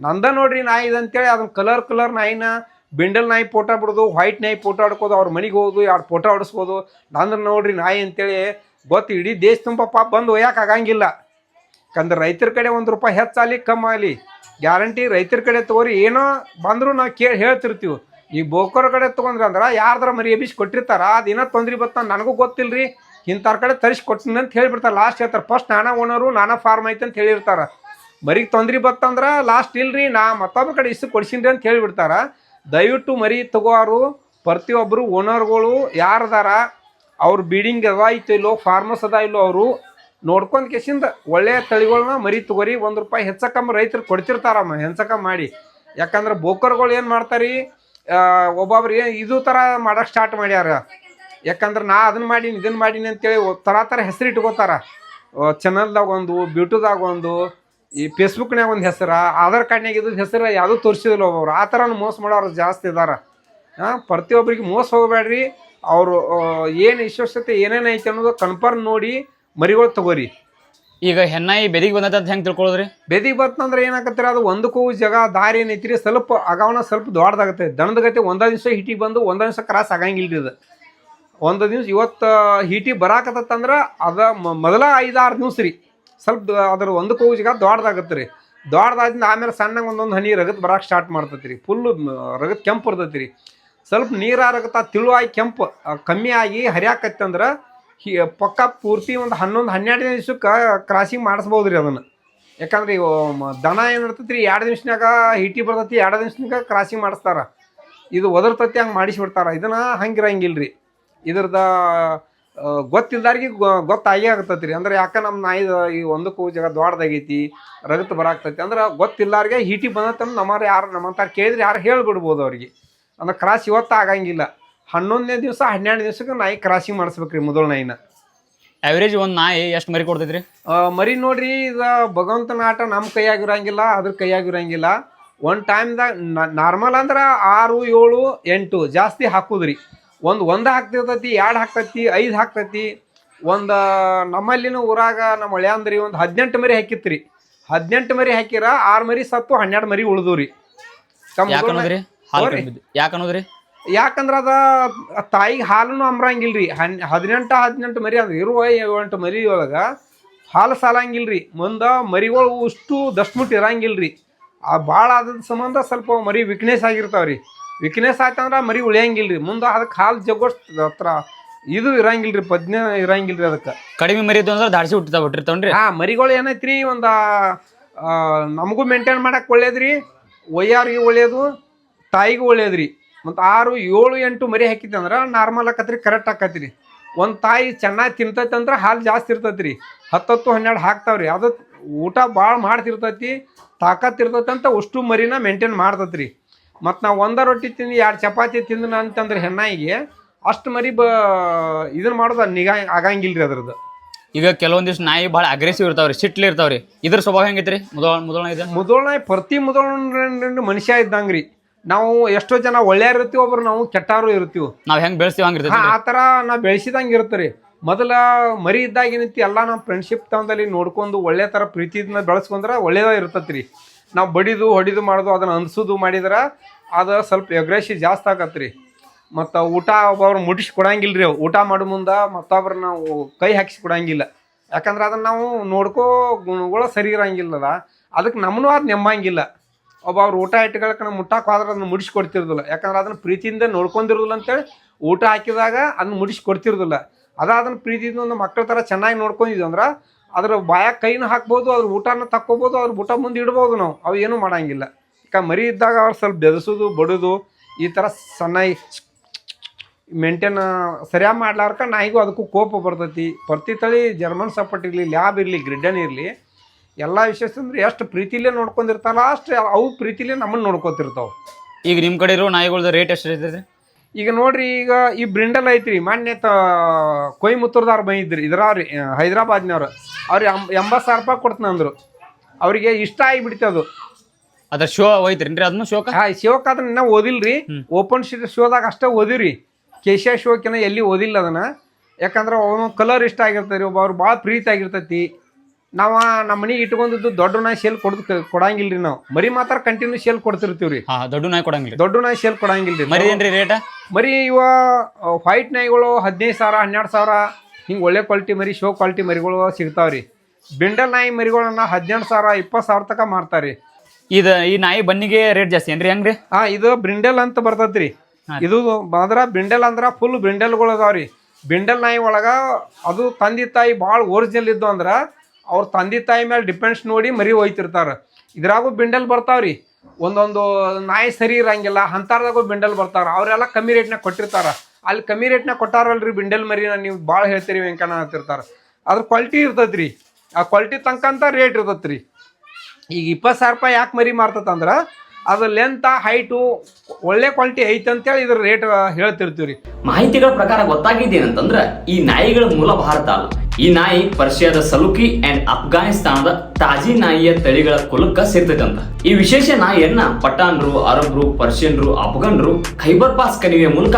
ನಂದ ನೋಡ್ರಿ ನಾಯಿ ಇದಂತೇಳಿ ಅದನ್ನ ಕಲರ್ ಕಲರ್ ನಾಯಿನ ಬೆಂಡಲ್ ನಾಯಿ ಫೋಟೋ ಬಿಡೋದು ವೈಟ್ ನಾಯಿ ಫೋಟೋ ಆಡ್ಕೋದು ಅವ್ರ ಮನೆಗೆ ಹೋಗೋದು, ಯಾರು ಫೋಟೋ ಆಡಿಸ್ಬೋದು ನಂದ್ರೆ ನೋಡ್ರಿ ನಾಯಿ ಅಂತೇಳಿ ಗೊತ್ತು ಇಡೀ ದೇಶ ತುಂಬ ಪಾಪ ಬಂದು ಒಯ್ಯಕ್ಕೆ ಆಗಂಗಿಲ್ಲ. ಯಾಕಂದ್ರೆ ರೈತರ ಕಡೆ ಒಂದು ರೂಪಾಯಿ ಹೆಚ್ಚಾಗಲಿ ಕಮ್ಮಿ ಆಗಲಿ ಗ್ಯಾರಂಟಿ ರೈತರ ಕಡೆ ತಗೋರಿ, ಏನೋ ಬಂದರೂ ನಾವು ಕೇಳಿ ಹೇಳ್ತಿರ್ತೀವಿ. ಈ ಬೋಕರ್ ಕಡೆ ತೊಗೊಂಡ್ರಿ ಅಂದ್ರೆ ಯಾರ್ದಾರ ಮರಿ ಎಬಿಸಿ ಕೊಟ್ಟಿರ್ತಾರ ಅದೇನೋ ತೊಂದ್ರೆ ಬತ್ತ ನನಗೂ ಗೊತ್ತಿಲ್ರಿ. ಇಂಥವ್ರ ಕಡೆ ತರಿಸಿ ಕೊಟ್ಟಿನಿ ಅಂತ ಹೇಳಿಬಿಡ್ತಾರೆ ಲಾಸ್ಟ್ ಹೇಳ್ತಾರೆ ಫಸ್ಟ್ ನಾನಾ ಓನರು ನಾನಾ ಫಾರ್ಮ್ ಐತೆ ಅಂತ ಹೇಳಿರ್ತಾರೆ. ಮರಿಗೆ ತೊಂದ್ರೆ ಬತ್ತಂದ್ರೆ ಲಾಸ್ಟ್ ಇಲ್ರಿ, ನಾ ಮತ್ತೊಬ್ಬ ಕಡೆ ಇಷ್ಟು ಕೊಡ್ಸಿನ್ರಿ ಅಂತ ಹೇಳಿಬಿಡ್ತಾರ. ದಯವಿಟ್ಟು ಮರಿ ತಗೋರು ಪ್ರತಿಯೊಬ್ಬರು ಓನರ್ಗಳು ಯಾರದಾರ, ಅವ್ರ ಬೀಡಿಂಗ್ ಅದ ಐತೋ ಇಲ್ಲೋ ಫಾರ್ಮರ್ಸ್ ಅದ ಇಲ್ಲೋ ಅವರು ನೋಡ್ಕೊಂಡು ಕೆಸಿಂದ ಒಳ್ಳೆಯ ತಳಿಗಳನ್ನ ಮರಿ ತಗೋರಿ, ಒಂದು ರೂಪಾಯಿ ಹೆಚ್ಚಕಮ್ಮ ರೈತರು ಕೊಡ್ತಿರ್ತಾರಮ್ಮ ಹೆಂಚಕಮ್ಮ ಮಾಡಿ. ಯಾಕಂದ್ರೆ ಬೋಕರ್ಗಳು ಏನು ಮಾಡ್ತಾರಿ ಒಬ್ಬೊಬ್ರು ಏನು ಇದು ಥರ ಮಾಡೋಕೆ ಸ್ಟಾರ್ಟ್ ಮಾಡ್ಯಾರ. ಯಾಕಂದ್ರೆ ನಾ ಅದನ್ನ ಮಾಡೀನಿ ಇದನ್ನ ಮಾಡೀನಿ ಅಂತೇಳಿ ಥರ ಥರ ಹೆಸರು ಇಟ್ಕೋತಾರ. ಚಾನಲ್ದಾಗ ಒಂದು ಬ್ಯೂಟುದಾಗ ಒಂದು ಈ ಫೇಸ್ಬುಕ್ನ್ಯಾಗ ಒಂದು ಹೆಸರ ಆಧಾರ್ ಕಾರ್ಡ್ನಾಗ ಇದ್ದ ಹೆಸರು ಯಾವುದೂ ತೋರಿಸಿದಿಲ್ಲ ಒಬ್ಬರು ಆ ಥರ ಮೋಸ ಮಾಡೋರು ಜಾಸ್ತಿ ಇದ್ದಾರೆ ಹಾಂ ಪ್ರತಿಯೊಬ್ಬರಿಗೆ ಮೋಸ ಹೋಗಬೇಡ್ರಿ ಅವರು ಏನು ವಿಶ್ವಾಸತೆ ಏನೇನು ಐತೆ ಅನ್ನೋದು ಕನ್ಫರ್ಮ್ ನೋಡಿ ಮರಿಗಳು ತಗೋರಿ. ಈಗ ಹೆಣ್ಣಾಯಿ ಬೆದಿಗೆ ಬಂದ ಅಂತ ಹೆಂಗ್ ತಿಳ್ಕೊಳ್ಳೋದ್ರಿ? ಬೆದಿಗೆ ಬಂತಂದ್ರೆ ಏನಾಗತ್ತೀರಿ ಅದು ಒಂದಕ್ಕೂ ಜಾಗ ದಾರಿ ಏನೈತ್ರಿ? ಸ್ವಲ್ಪ ಅಗಾವಣ ಸ್ವಲ್ಪ ದೊಡ್ಡದಾಗತ್ತೆ. ದಣದ ಗತಿ ಒಂದೇ ದಿವಸ ಹಿಟಿಗೆ ಬಂದು ಒಂದೇ ದಿವಸ ಕ್ರಾಸ್ ಆಗಂಗಿಲ್ರಿ ಇದು. ಒಂದು ದಿವ್ಸ ಇವತ್ತು ಹಿಟಿ ಬರಾಕತ್ತಂದ್ರ ಅದ ಮೊದಲ ಐದಾರು ದಿವ್ಸ ರೀ. ಸ್ವಲ್ಪ ಅದ್ರ ಒಂದು ಹೋಗಿ ಜಾಗ ದೊಡ್ಡದಾಗತ್ತೆ ರೀ. ದೊಡ್ಡದಾದಿಂದ ಆಮೇಲೆ ಸಣ್ಣಗೆ ಒಂದೊಂದು ಹನಿ ರಗತ್ ಬರಕ್ಕೆ ಸ್ಟಾರ್ಟ್ ಮಾಡ್ತೈತಿ ರೀ. ಫುಲ್ ರಗತ್ ಕೆಂಪು ಇರ್ತೈತಿ ರೀ. ಸ್ವಲ್ಪ ನೀರಾಗತ್ತ ತಿಳುವಾಗಿ ಕೆಂಪು ಕಮ್ಮಿ ಆಗಿ ಹರಿಯಾಕತ್ತಂದ್ರೆ ಹಿ, ಪಕ್ಕ ಪೂರ್ತಿ ಒಂದು ಹನ್ನೊಂದು ಹನ್ನೆರಡು ದಿವ್ಸಕ್ಕೆ ಕ್ರಾಸಿಂಗ್ ಮಾಡಿಸ್ಬೋದು ರೀ ಅದನ್ನು. ಯಾಕಂದ್ರೆ ಇವು ದನ ಏನಿರ್ತೈತಿ ರೀ, ಎರಡು ನಿಮಿಷನಾಗ ಹಿಟಿ ಬರ್ತೈತಿ, ಎರಡು ನಿಮಿಷನಾಗ ಕ್ರಾಸಿಂಗ್ ಮಾಡಿಸ್ತಾರ. ಇದು ಒದರ್ತತಿ ಹಂಗೆ ಮಾಡಿಸಿಬಿಡ್ತಾರ. ಇದನ್ನ ಹಂಗಿರಂಗಿಲ್ಲ ರೀ ಇದ್ರದ ಗೊತ್ತಿಲ್ದಾರಿಗೆ ಗೊತ್ತಾಗೇ ಆಗ್ತೈತಿ ರೀ ಅಂದ್ರೆ ಯಾಕೆ ನಮ್ಮ ನಾಯಿ ಈ ಒಂದಕ್ಕೂ ಜಗ ದೊಡ್ಡದಾಗೈತಿ ರಗತ್ ಬರಾಕ್ತೈತಿ ಅಂದ್ರೆ ಗೊತ್ತಿಲ್ಲಾರಿಗೆ ಹೀಟಿ ಬಂದತ್ತ ನಮ್ಮವ್ರು ಯಾರು ನಮ್ಮಂತಾರು ಕೇಳಿದ್ರೆ ಯಾರು ಹೇಳ್ಬಿಡ್ಬೋದು ಅವ್ರಿಗೆ. ಅಂದ್ರೆ ಕ್ರಾಸ್ ಇವತ್ತು ಆಗಂಗಿಲ್ಲ. ಹನ್ನೊಂದನೇ ದಿವಸ ಹನ್ನೆರಡು ದಿವ್ಸಕ್ಕೆ ನಾಯಿ ಕ್ರಾಸಿಂಗ್ ಮಾಡಿಸ್ಬೇಕ್ರಿ ಮೊದಲ ನಾಯಿನ. ಅವರೇಜ್ ಒಂದು ನಾಯಿ ಎಷ್ಟು ಮರಿ ಕೊಡ್ತೈತ್ರಿ? ಮರಿ ನೋಡ್ರಿ ಇದು ಭಗವಂತನ ಆಟ ನಮ್ಮ ಕೈಯಾಗಿರಂಗಿಲ್ಲ ಅದ್ರ ಕೈಯಾಗಿರಂಗಿಲ್ಲ ಒಂದು ಟೈಮ್ದಾಗ ನಾರ್ಮಲ್ ಅಂದ್ರೆ ಆರು ಏಳು ಎಂಟು ಜಾಸ್ತಿ ಹಾಕುದ್ರಿ. ಒಂದು ಒಂದು ಹಾಕ್ತಿರ್ತೈತಿ ಎರಡು ಹಾಕ್ತೈತಿ ಐದು ಹಾಕ್ತೈತಿ. ಒಂದು ನಮ್ಮಲ್ಲಿನ ಊರಾಗ ನಮ್ಮ ಹಳ್ಯಾಂದ್ರಿ ಒಂದು ಹದಿನೆಂಟು ಮರಿ ಹಾಕಿತ್ರಿ. ಹದಿನೆಂಟು ಮರಿ ಹಾಕಿರ ಆರು ಮರಿ ಸತ್ತು ಹನ್ನೆರಡು ಮರಿ ಉಳಿದು ರೀ ಯಾಕನ್ನೋದ್ರಿ ಯಾಕಂದ್ರೆ ಅದ ತಾಯಿಗೆ ಹಾಲನ್ನು ಅಮ್ರಂಗಿಲ್ರಿ ಹನ್ ಹದಿನೆಂಟು ಹದಿನೆಂಟು ಮರಿ ಅಂದ್ರೆ ಇರುವ ಏಳೆಂಟು ಮರಿ ಒಳಗ ಹಾಲು ಸಾಲಂಗಿಲ್ರಿ. ಮುಂದೆ ಮರಿಗಳು ಅಷ್ಟು ದಶ್ಮುಟ್ ಇರಂಗಿಲ್ರಿ. ಆ ಭಾಳ ಆದ ಸಂಬಂಧ ಸ್ವಲ್ಪ ಮರಿ ವಿಕ್ನೆಸ್ ಆಗಿರ್ತಾವ್ರಿ. ವಿಕ್ನೆಸ್ ಆಯ್ತಂದ್ರೆ ಮರಿ ಉಳಿಯಂಗಿಲ್ರಿ. ಮುಂದೆ ಅದಕ್ಕೆ ಹಾಲು ಜಗ್ಗೋಷ್ಟು ಹತ್ರ ಇದು ಇರಂಗಿಲ್ರಿ ಪದ್ನೆ ಇರಂಗಿಲ್ರಿ ಅದಕ್ಕೆ. ಕಡಿಮೆ ಮರಿ ಇದ್ದು ಅಂದ್ರೆ ದಾಡ್ಸಿ ಬಿಟ್ರಿ ಬಿಟ್ಟಿರ್ತಾವನ್ರಿ ಹಾ ಮರಿಗಳು ಏನೈತ್ರಿ ಒಂದು ನಮಗೂ ಮೇಂಟೈನ್ ಮಾಡಕ್ಕೆ ಒಳ್ಳೇದ್ರಿ ಒಯ್ಯಾರಿಗೆ ಒಳ್ಳೇದು ತಾಯಿಗೂ ಒಳ್ಳೇದ್ರಿ. ಮತ್ತು ಆರು ಏಳು ಎಂಟು ಮರಿ ಹಾಕಿತ್ತಂದ್ರೆ ನಾರ್ಮಲ್ ಆಕತ್ರಿ ಕರೆಕ್ಟ್ ಆಕತ್ರಿ. ಒಂದು ತಾಯಿ ಚೆನ್ನಾಗಿ ತಿಂತೈತೆ ಅಂದ್ರೆ ಹಾಲು ಜಾಸ್ತಿ ಇರ್ತೈತ್ರಿ. ರೀ ಹತ್ತತ್ತು ಹನ್ನೆರಡು ಹಾಕ್ತಾವ್ರಿ. ಅದು ಊಟ ಭಾಳ ಮಾಡ್ತಿರ್ತೈತಿ ತಾಕತ್ತಿರ್ತೈತೆ ಅಂತ ಅಷ್ಟು ಮರಿನ ಮೇಂಟೈನ್ ಮಾಡ್ತೈತ್ರಿ. ಮತ್ತು ನಾವು ಒಂದ ರೊಟ್ಟಿ ತಿಂದು ಎರಡು ಚಪಾತಿ ತಿಂದು ಅಂತಂದ್ರೆ ಹೆಣ್ಣಾಯಿಗೆ ಅಷ್ಟು ಮರಿ ಬ ಇದನ್ನ ಮಾಡೋದು ನಿಗಾ ರೀ ಅದ್ರದ್ದು ಈಗ ಕೆಲವೊಂದಿಷ್ಟು ನಾಯಿ ಭಾಳ ಅಗ್ರೆಸಿವ್ ಇರ್ತಾವ್ರಿ ಸಿಟ್ಲಿ ಇರ್ತಾವ್ರಿ. ಇದ್ರ ಸ್ವಭಾವ ಹೆಂಗೈತ್ರಿ? ಮೊದಲ ಮೊದಲ ಇದೆ? ಮುದೋಳ್ನ ಪ್ರತಿ ಮುದೋಳ್ನ ಮನುಷ್ಯ ಇದ್ದಂಗ್ರಿ. ನಾವು ಎಷ್ಟೋ ಜನ ಒಳ್ಳೆಯವ್ರು ಇರ್ತೀವಿ ಒಬ್ರು ನಾವು ಕೆಟ್ಟಾರು ಇರ್ತೀವಿ. ನಾವು ಹೆಂಗೆ ಬೆಳೆಸ್ತೀವಿ ಹಾ ಆ ಥರ ನಾವು ಬೆಳೆಸಿದಂಗೆ ರೀ ಮೊದಲ ಮರಿ ಇದ್ದಾಗ ಏನೈತಿ ಎಲ್ಲ ನಾವು ಫ್ರೆಂಡ್ಶಿಪ್ ತಂದಲ್ಲಿ ನೋಡ್ಕೊಂಡು ಒಳ್ಳೆ ಥರ ಪ್ರೀತಿಯಿಂದ ಬೆಳೆಸ್ಕೊಂಡ್ರೆ ಒಳ್ಳೇದ ಇರ್ತತ್ರಿ. ರೀ ನಾವು ಬಡಿದು, ಹೊಡಿದು ಮಾಡೋದು, ಅದನ್ನು ಅನ್ಸೋದು ಮಾಡಿದ್ರೆ ಅದು ಸ್ವಲ್ಪ ಎಗ್ರೆಸಿ ಜಾಸ್ತಿ ಆಗತ್ತೆ ಮತ್ತು ಊಟ ಒಬ್ಬೊಬ್ರು ಮುಟ್ಟಿಸಿ ಕೊಡಂಗಿಲ್ಲ ರೀ ಊಟ ಮಾಡೋ ಮುಂದೆ ಮತ್ತೊಬ್ರು ನಾವು ಕೈ ಹಾಕಿಸಿ ಕೊಡಂಗಿಲ್ಲ. ಯಾಕಂದ್ರೆ ಅದನ್ನು ನಾವು ನೋಡ್ಕೋ ಗುಣಗಳು ಸರಿ ಇರಂಗಿಲ್ಲಲ್ಲ ಅದಕ್ಕೆ ನಮ್ಮನ್ನೂ ಅದು ನೆಮ್ಮಂಗಿಲ್ಲ. ಒಬ್ಬೊಬ್ರು ಊಟ ಇಟ್ಕೊಳಕ್ಕೆ ನಾವು ಮುಟ್ಟಕ್ಕೆ ಹೋದ್ರೆ ಅದನ್ನ ಮುಡಿಸಿ ಕೊಡ್ತಿರೋದಿಲ್ಲ. ಯಾಕಂದ್ರೆ ಅದನ್ನು ಪ್ರೀತಿಯಿಂದ ನೋಡ್ಕೊಂಡಿರೋದಿಲ್ಲ ಅಂತೇಳಿ ಊಟ ಹಾಕಿದಾಗ ಅದನ್ನ ಮುಡಿಸಿ ಕೊಡ್ತಿರೋದಿಲ್ಲ. ಅದ ಅದನ್ನ ಪ್ರೀತಿಯಿಂದ ಒಂದು ಮಕ್ಕಳ ಥರ ಚೆನ್ನಾಗಿ ನೋಡ್ಕೊಂಡಿದ್ವಿ ಅಂದ್ರೆ ಅದ್ರ ಬಾಯ ಕೈನ ಹಾಕ್ಬೋದು ಅದ್ರ ಊಟನ ತಕ್ಕೋಬೋದು ಅದ್ರ ಊಟ ಮುಂದೆ ಇಡ್ಬೋದು ನಾವು. ಅವು ಏನೂ ಮಾಡಂಗಿಲ್ಲ. ಈಗ ಮರಿ ಇದ್ದಾಗ ಅವ್ರು ಸ್ವಲ್ಪ ಬೆದಸೋದು ಬಡದು ಈ ಥರ ಸಣ್ಣ ಮೇಂಟೈನ್ ಸರಿಯಾಗಿ ಮಾಡ್ಲಾರ್ಕ ನಾಯಿಗೂ ಅದಕ್ಕೂ ಕೋಪ ಬರ್ತೈತಿ. ಪ್ರತಿ ತಳಿ ಜರ್ಮನ್ ಸಪೋರ್ಟ್ ಇರಲಿ ಲ್ಯಾಬ್ ಇರಲಿ ಗ್ರಿಡ್ಡನ್ ಇರಲಿ ಎಲ್ಲ ವಿಶೇಷ ಎಷ್ಟು ಪ್ರೀತಿಲೇ ನೋಡ್ಕೊಂಡಿರ್ತಾರಲ್ಲ ಅಷ್ಟು ಅವು ಪ್ರೀತಿಲೇ ನಮ್ಮನ್ನು ನೋಡ್ಕೊತಿರ್ತಾವೆ. ಈಗ ನಿಮ್ಮ ಕಡೆ ಇರೋ ನಾಯಿಗಳ್ದು ರೇಟ್ ಎಷ್ಟು ಇರ್ತೈತಿ ಈಗ ನೋಡ್ರಿ ಈಗ ಈ ಬ್ರಿಂಡಲ್ ಐತ್ರಿ ಮಾನ್ಯ ತ ಕೊಯ್ಮುತ್ತೂರ್ದವ್ರು ಬಂದಿದ್ರಿ ರೀ ಹೈದ್ರಾಬಾದ್ನವ್ರು. ಅವ್ರಿಗೆ ಎಂಬತ್ತು ಸಾವಿರ ರೂಪಾಯಿ ಕೊಡ್ತೀನಿ ಅಂದ್ರು. ಅವರಿಗೆ ಇಷ್ಟ ಆಗಿಬಿಡ್ತದು ಅದ್ರ ಶೋ ಹೋಯ್ತ್ರೇನ್ರಿ ಅದನ್ನು ಶೋಕ? ಹಾ ಶೋಕ ಅದನ್ನ ಇನ್ನೂ ಓದಿಲ್ರಿ. ಓಪನ್ ಶೋದಾಗ ಅಷ್ಟೇ ಓದಿವ್ರಿ. ಕೇಶ ಶೋಕಿನ ಎಲ್ಲಿ ಓದಿಲ್ಲ ಅದನ್ನ. ಯಾಕಂದ್ರೆ ಅವನು ಕಲರ್ ಇಷ್ಟ ಆಗಿರ್ತೈತಿ ಒಬ್ಬ ಅವ್ರು ಭಾಳ ಪ್ರೀತಿ ಆಗಿರ್ತೈತಿ. ನಾವು ನಮ್ಮ ಮನೆಗೆ ಇಟ್ಕೊಂಡಿದ್ದು ದೊಡ್ಡ ನಾಯಿ ಸೇಲ್ ಕೊಡ್ತ ಕೊಡಂಗಿಲ್ಲ ರೀ ನಾವು. ಮರಿ ಮಾತ್ರ ಕಂಟಿನ್ಯೂ ಸೇಲ್ ಕೊಡ್ತಿರ್ತೀವ್ರಿ. ಹಾ ದೊಡ್ಡ ನಾಯಿ ಕೊಡಂಗಿಲ್ಲ ದೊಡ್ಡ ನಾಯಿ ಸೇಲ್ ರೀ ಮರಿ ಏನ್ರಿ ರೇಟ ಮರಿ ಇವ ವೈಟ್ ನಾಯಿಗಳು ಹದಿನೈದು ಸಾವಿರ ಹನ್ನೆರಡು ಸಾವಿರ. ಹಿಂಗೆ ಒಳ್ಳೆ ಕ್ವಾಲಿಟಿ ಮರಿ ಶೋ ಕ್ವಾಲಿಟಿ ಮರಿಗಳು ಸಿಗ್ತಾವ್ರಿ. ಬಿಂಡಲ್ ನಾಯಿ ಮರಿಗಳನ್ನ ಹದಿನೆಂಟು ಸಾವಿರ ಇಪ್ಪತ್ತು ಸಾವಿರ ತನಕ ಮಾರ್ತಾರಿ ಇದು ಈ ನಾಯಿ ಬನ್ನಿಗೆ ರೇಟ್ ಜಾಸ್ತಿ ಏನ್ರಿ ಹೆಂಗ್ರಿ? ಹಾ ಇದು ಬ್ರಿಂಡಲ್ ಅಂತ ಬರ್ತೈತ್ರಿ. ಇದು ಅಂದ್ರ ಬಿಂಡಲ್ ಅಂದ್ರ ಫುಲ್ ಬ್ರಿಂಡಲ್ಗಳು ಅದಾವ್ರಿ. ಬಿಂಡಲ್ ನಾಯಿ ಒಳಗ ಅದು ತಂದೆ ತಾಯಿ ಭಾಳ ಒರಿಜಿನಲ್ ಇದ್ದು ಅಂದ್ರ ಅವ್ರ ತಂದೆ ತಾಯಿ ಮೇಲೆ ಡಿಪೆಂಡ್ಸ್ ನೋಡಿ ಮರಿ ಹೋಯ್ತಿರ್ತಾರೆ ಇದ್ರಾಗೂ ಬಿಂಡಲ್ ಬರ್ತಾವ್ರಿ. ಒಂದೊಂದು ನಾಯಿ ಸರಿ ಇರಂಗಿಲ್ಲ ಅಂತಾರ್ದಾಗೂ ಬಿಂಡಲ್ ಬರ್ತಾರ ಅವರೆಲ್ಲ ಕಮ್ಮಿ ರೇಟ್ನಾಗ ಕೊಟ್ಟಿರ್ತಾರ. ಅಲ್ಲಿ ಕಮ್ಮಿ ರೇಟ್ನ ಕೊಟ್ಟಾರಲ್ರಿ ಬಿಂಡಲ್ ಮರಿನ, ನೀವು ಭಾಳ ಹೇಳ್ತೀರಿ ವೆಂಕಣ್ಣ ಅಂತಿರ್ತಾರೆ. ಅದ್ರ ಕ್ವಾಲಿಟಿ ಇರ್ತದ್ರಿ ಆ ಕ್ವಾಲಿಟಿ ತಂಕಂತ ರೇಟ್ ಇರ್ತೈತ್ರಿ. ಈಗ ಇಪ್ಪತ್ತು ಸಾವಿರ ರೂಪಾಯಿ ಯಾಕೆ ಮರಿ ಮಾರ್ತದಂದ್ರೆ ಅದು ಲೆಂತ್ ಹೈಟು ಒಳ್ಳೆ ಕ್ವಾಲಿಟಿ ಐತೆ ಅಂತೇಳಿ ಇದ್ರ ರೇಟ್ ಹೇಳ್ತಿರ್ತೀವಿ ರೀ ಮಾಹಿತಿಗಳ ಪ್ರಕಾರ ಗೊತ್ತಾಗಿದ್ದೇನಂತಂದ್ರೆ ಈ ನಾಯಿಗಳ ಮೂಲ ಭಾರತ ಅಲ್ಲ. ಈ ನಾಯಿ ಪರ್ಷಿಯಾದ ಸಲುಕಿ ಅಂಡ್ ಅಫ್ಘಾನಿಸ್ತಾನದ ತಾಜಿ ನಾಯಿಯ ತಳಿಗಳ ಕುಲಕ್ಕ ಸೇರ್ತೈತಂತ ಈ ವಿಶೇಷ ನಾಯಿಯನ್ನ ಪಟಾನ್ರು, ಅರಬ್ರು, ಪರ್ಷಿಯನ್ರು, ಅಫ್ಘನ್ರು ಖೈಬರ್ ಪಾಸ್ ಕಣಿವೆಯ ಮೂಲಕ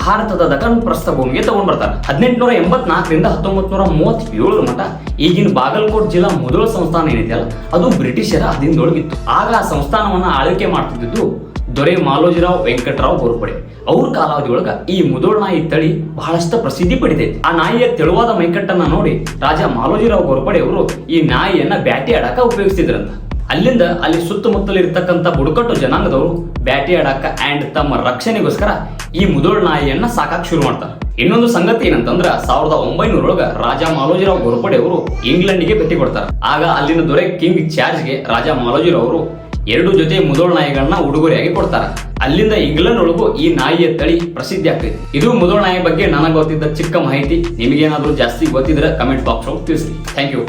ಭಾರತದ ದಖನ್ ಪ್ರಸ್ಥಭೂಮಿಗೆ ತಗೊಂಡ್ ಬರ್ತಾರೆ ಹದಿನೆಂಟುನೂರ ಎಂಬತ್ನಾಲ್ಕರಿಂದ ಹತ್ತೊಂಬತ್ ನೂರ ಮೂವತ್ತೇಳರ ಮಠ ಈಗಿನ ಬಾಗಲಕೋಟ್ ಜಿಲ್ಲಾ ಮೊದಲ ಸಂಸ್ಥಾನ ಏನಿದೆಯಲ್ಲ ಅದು ಬ್ರಿಟಿಷರ ಅಧೀನದೊಳಗಿತ್ತು ಆಗ ಆ ಸಂಸ್ಥಾನವನ್ನ ಆಳ್ವಿಕೆ ಮಾಡ್ತಿದ್ದು ದೊರೆ ಮಾಲೋಜಿರಾವ್ ವೆಂಕಟರಾವ್ ಗೋರ್ಪಡೆ. ಅವ್ರ ಕಾಲಾವಧಿಯೊಳಗ ಈ ಮುದೋಳ್ ನಾಯಿ ತಳಿ ಬಹಳಷ್ಟು ಪ್ರಸಿದ್ಧಿ ಪಡಿತೈತಿ. ಆ ನಾಯಿಯ ತೆಳುವಾದ ಮೈಕಟ್ಟನ್ನ ನೋಡಿ ರಾಜ ಮಾಲೋಜಿರಾವ್ ಗೋರ್ಪಡೆ ಅವರು ಈ ನಾಯಿಯನ್ನ ಬ್ಯಾಟಿ ಆಡಾಕ ಉಪಯೋಗಿಸ್ತಿದ್ರಂತ. ಅಲ್ಲಿಂದ ಅಲ್ಲಿ ಸುತ್ತಮುತ್ತಲು ಇರತಕ್ಕಂತ ಬುಡಕಟ್ಟು ಜನಾಂಗದವರು ಬ್ಯಾಟಿ ಆಡಾಕ ಅಂಡ್ ತಮ್ಮ ರಕ್ಷಣೆಗೋಸ್ಕರ ಈ ಮುದೋಳ್ ನಾಯಿಯನ್ನ ಸಾಕಾಕ್ ಶುರು ಮಾಡ್ತಾರೆ. ಇನ್ನೊಂದು ಸಂಗತಿ ಏನಂತಂದ್ರ ಸಾವಿರದ ಒಂಬೈನೂರೊಳಗ ರಾಜ ಮಾಲೋಜಿರಾವ್ ಗೋರ್ಪಡೆ ಅವರು ಇಂಗ್ಲೆಂಡ್ಗೆ ಭೇಟಿ ಕೊಡ್ತಾರೆ. ಆಗ ಅಲ್ಲಿನ ದೊರೆ ಕಿಂಗ್ ಚಾರ್ಜ್ಗೆ ರಾಜ ಮಾಲೋಜಿರಾವ್ ಅವರು ಎರಡು ಜೊತೆ ಮುದೋಳ ನಾಯಿಗಳನ್ನ ಉಡುಗೊರೆಯಾಗಿ ಕೊಡ್ತಾರೆ. ಅಲ್ಲಿಂದ ಇಂಗ್ಲೆಂಡ್ ಒಳಗೂ ಈ ನಾಯಿಯ ತಳಿ ಪ್ರಸಿದ್ಧಿ ಆಗ್ತೈತಿ. ಇದು ಮುದೋಳ ನಾಯಿ ಬಗ್ಗೆ ನನಗೆ ಗೊತ್ತಿದ್ದ ಚಿಕ್ಕ ಮಾಹಿತಿ. ನಿಮಗೇನಾದ್ರೂ ಜಾಸ್ತಿ ಗೊತ್ತಿದ್ರೆ ಕಮೆಂಟ್ ಬಾಕ್ಸ್ ಒಳಗೆ ತಿಳಿಸಿ ಥ್ಯಾಂಕ್ ಯು.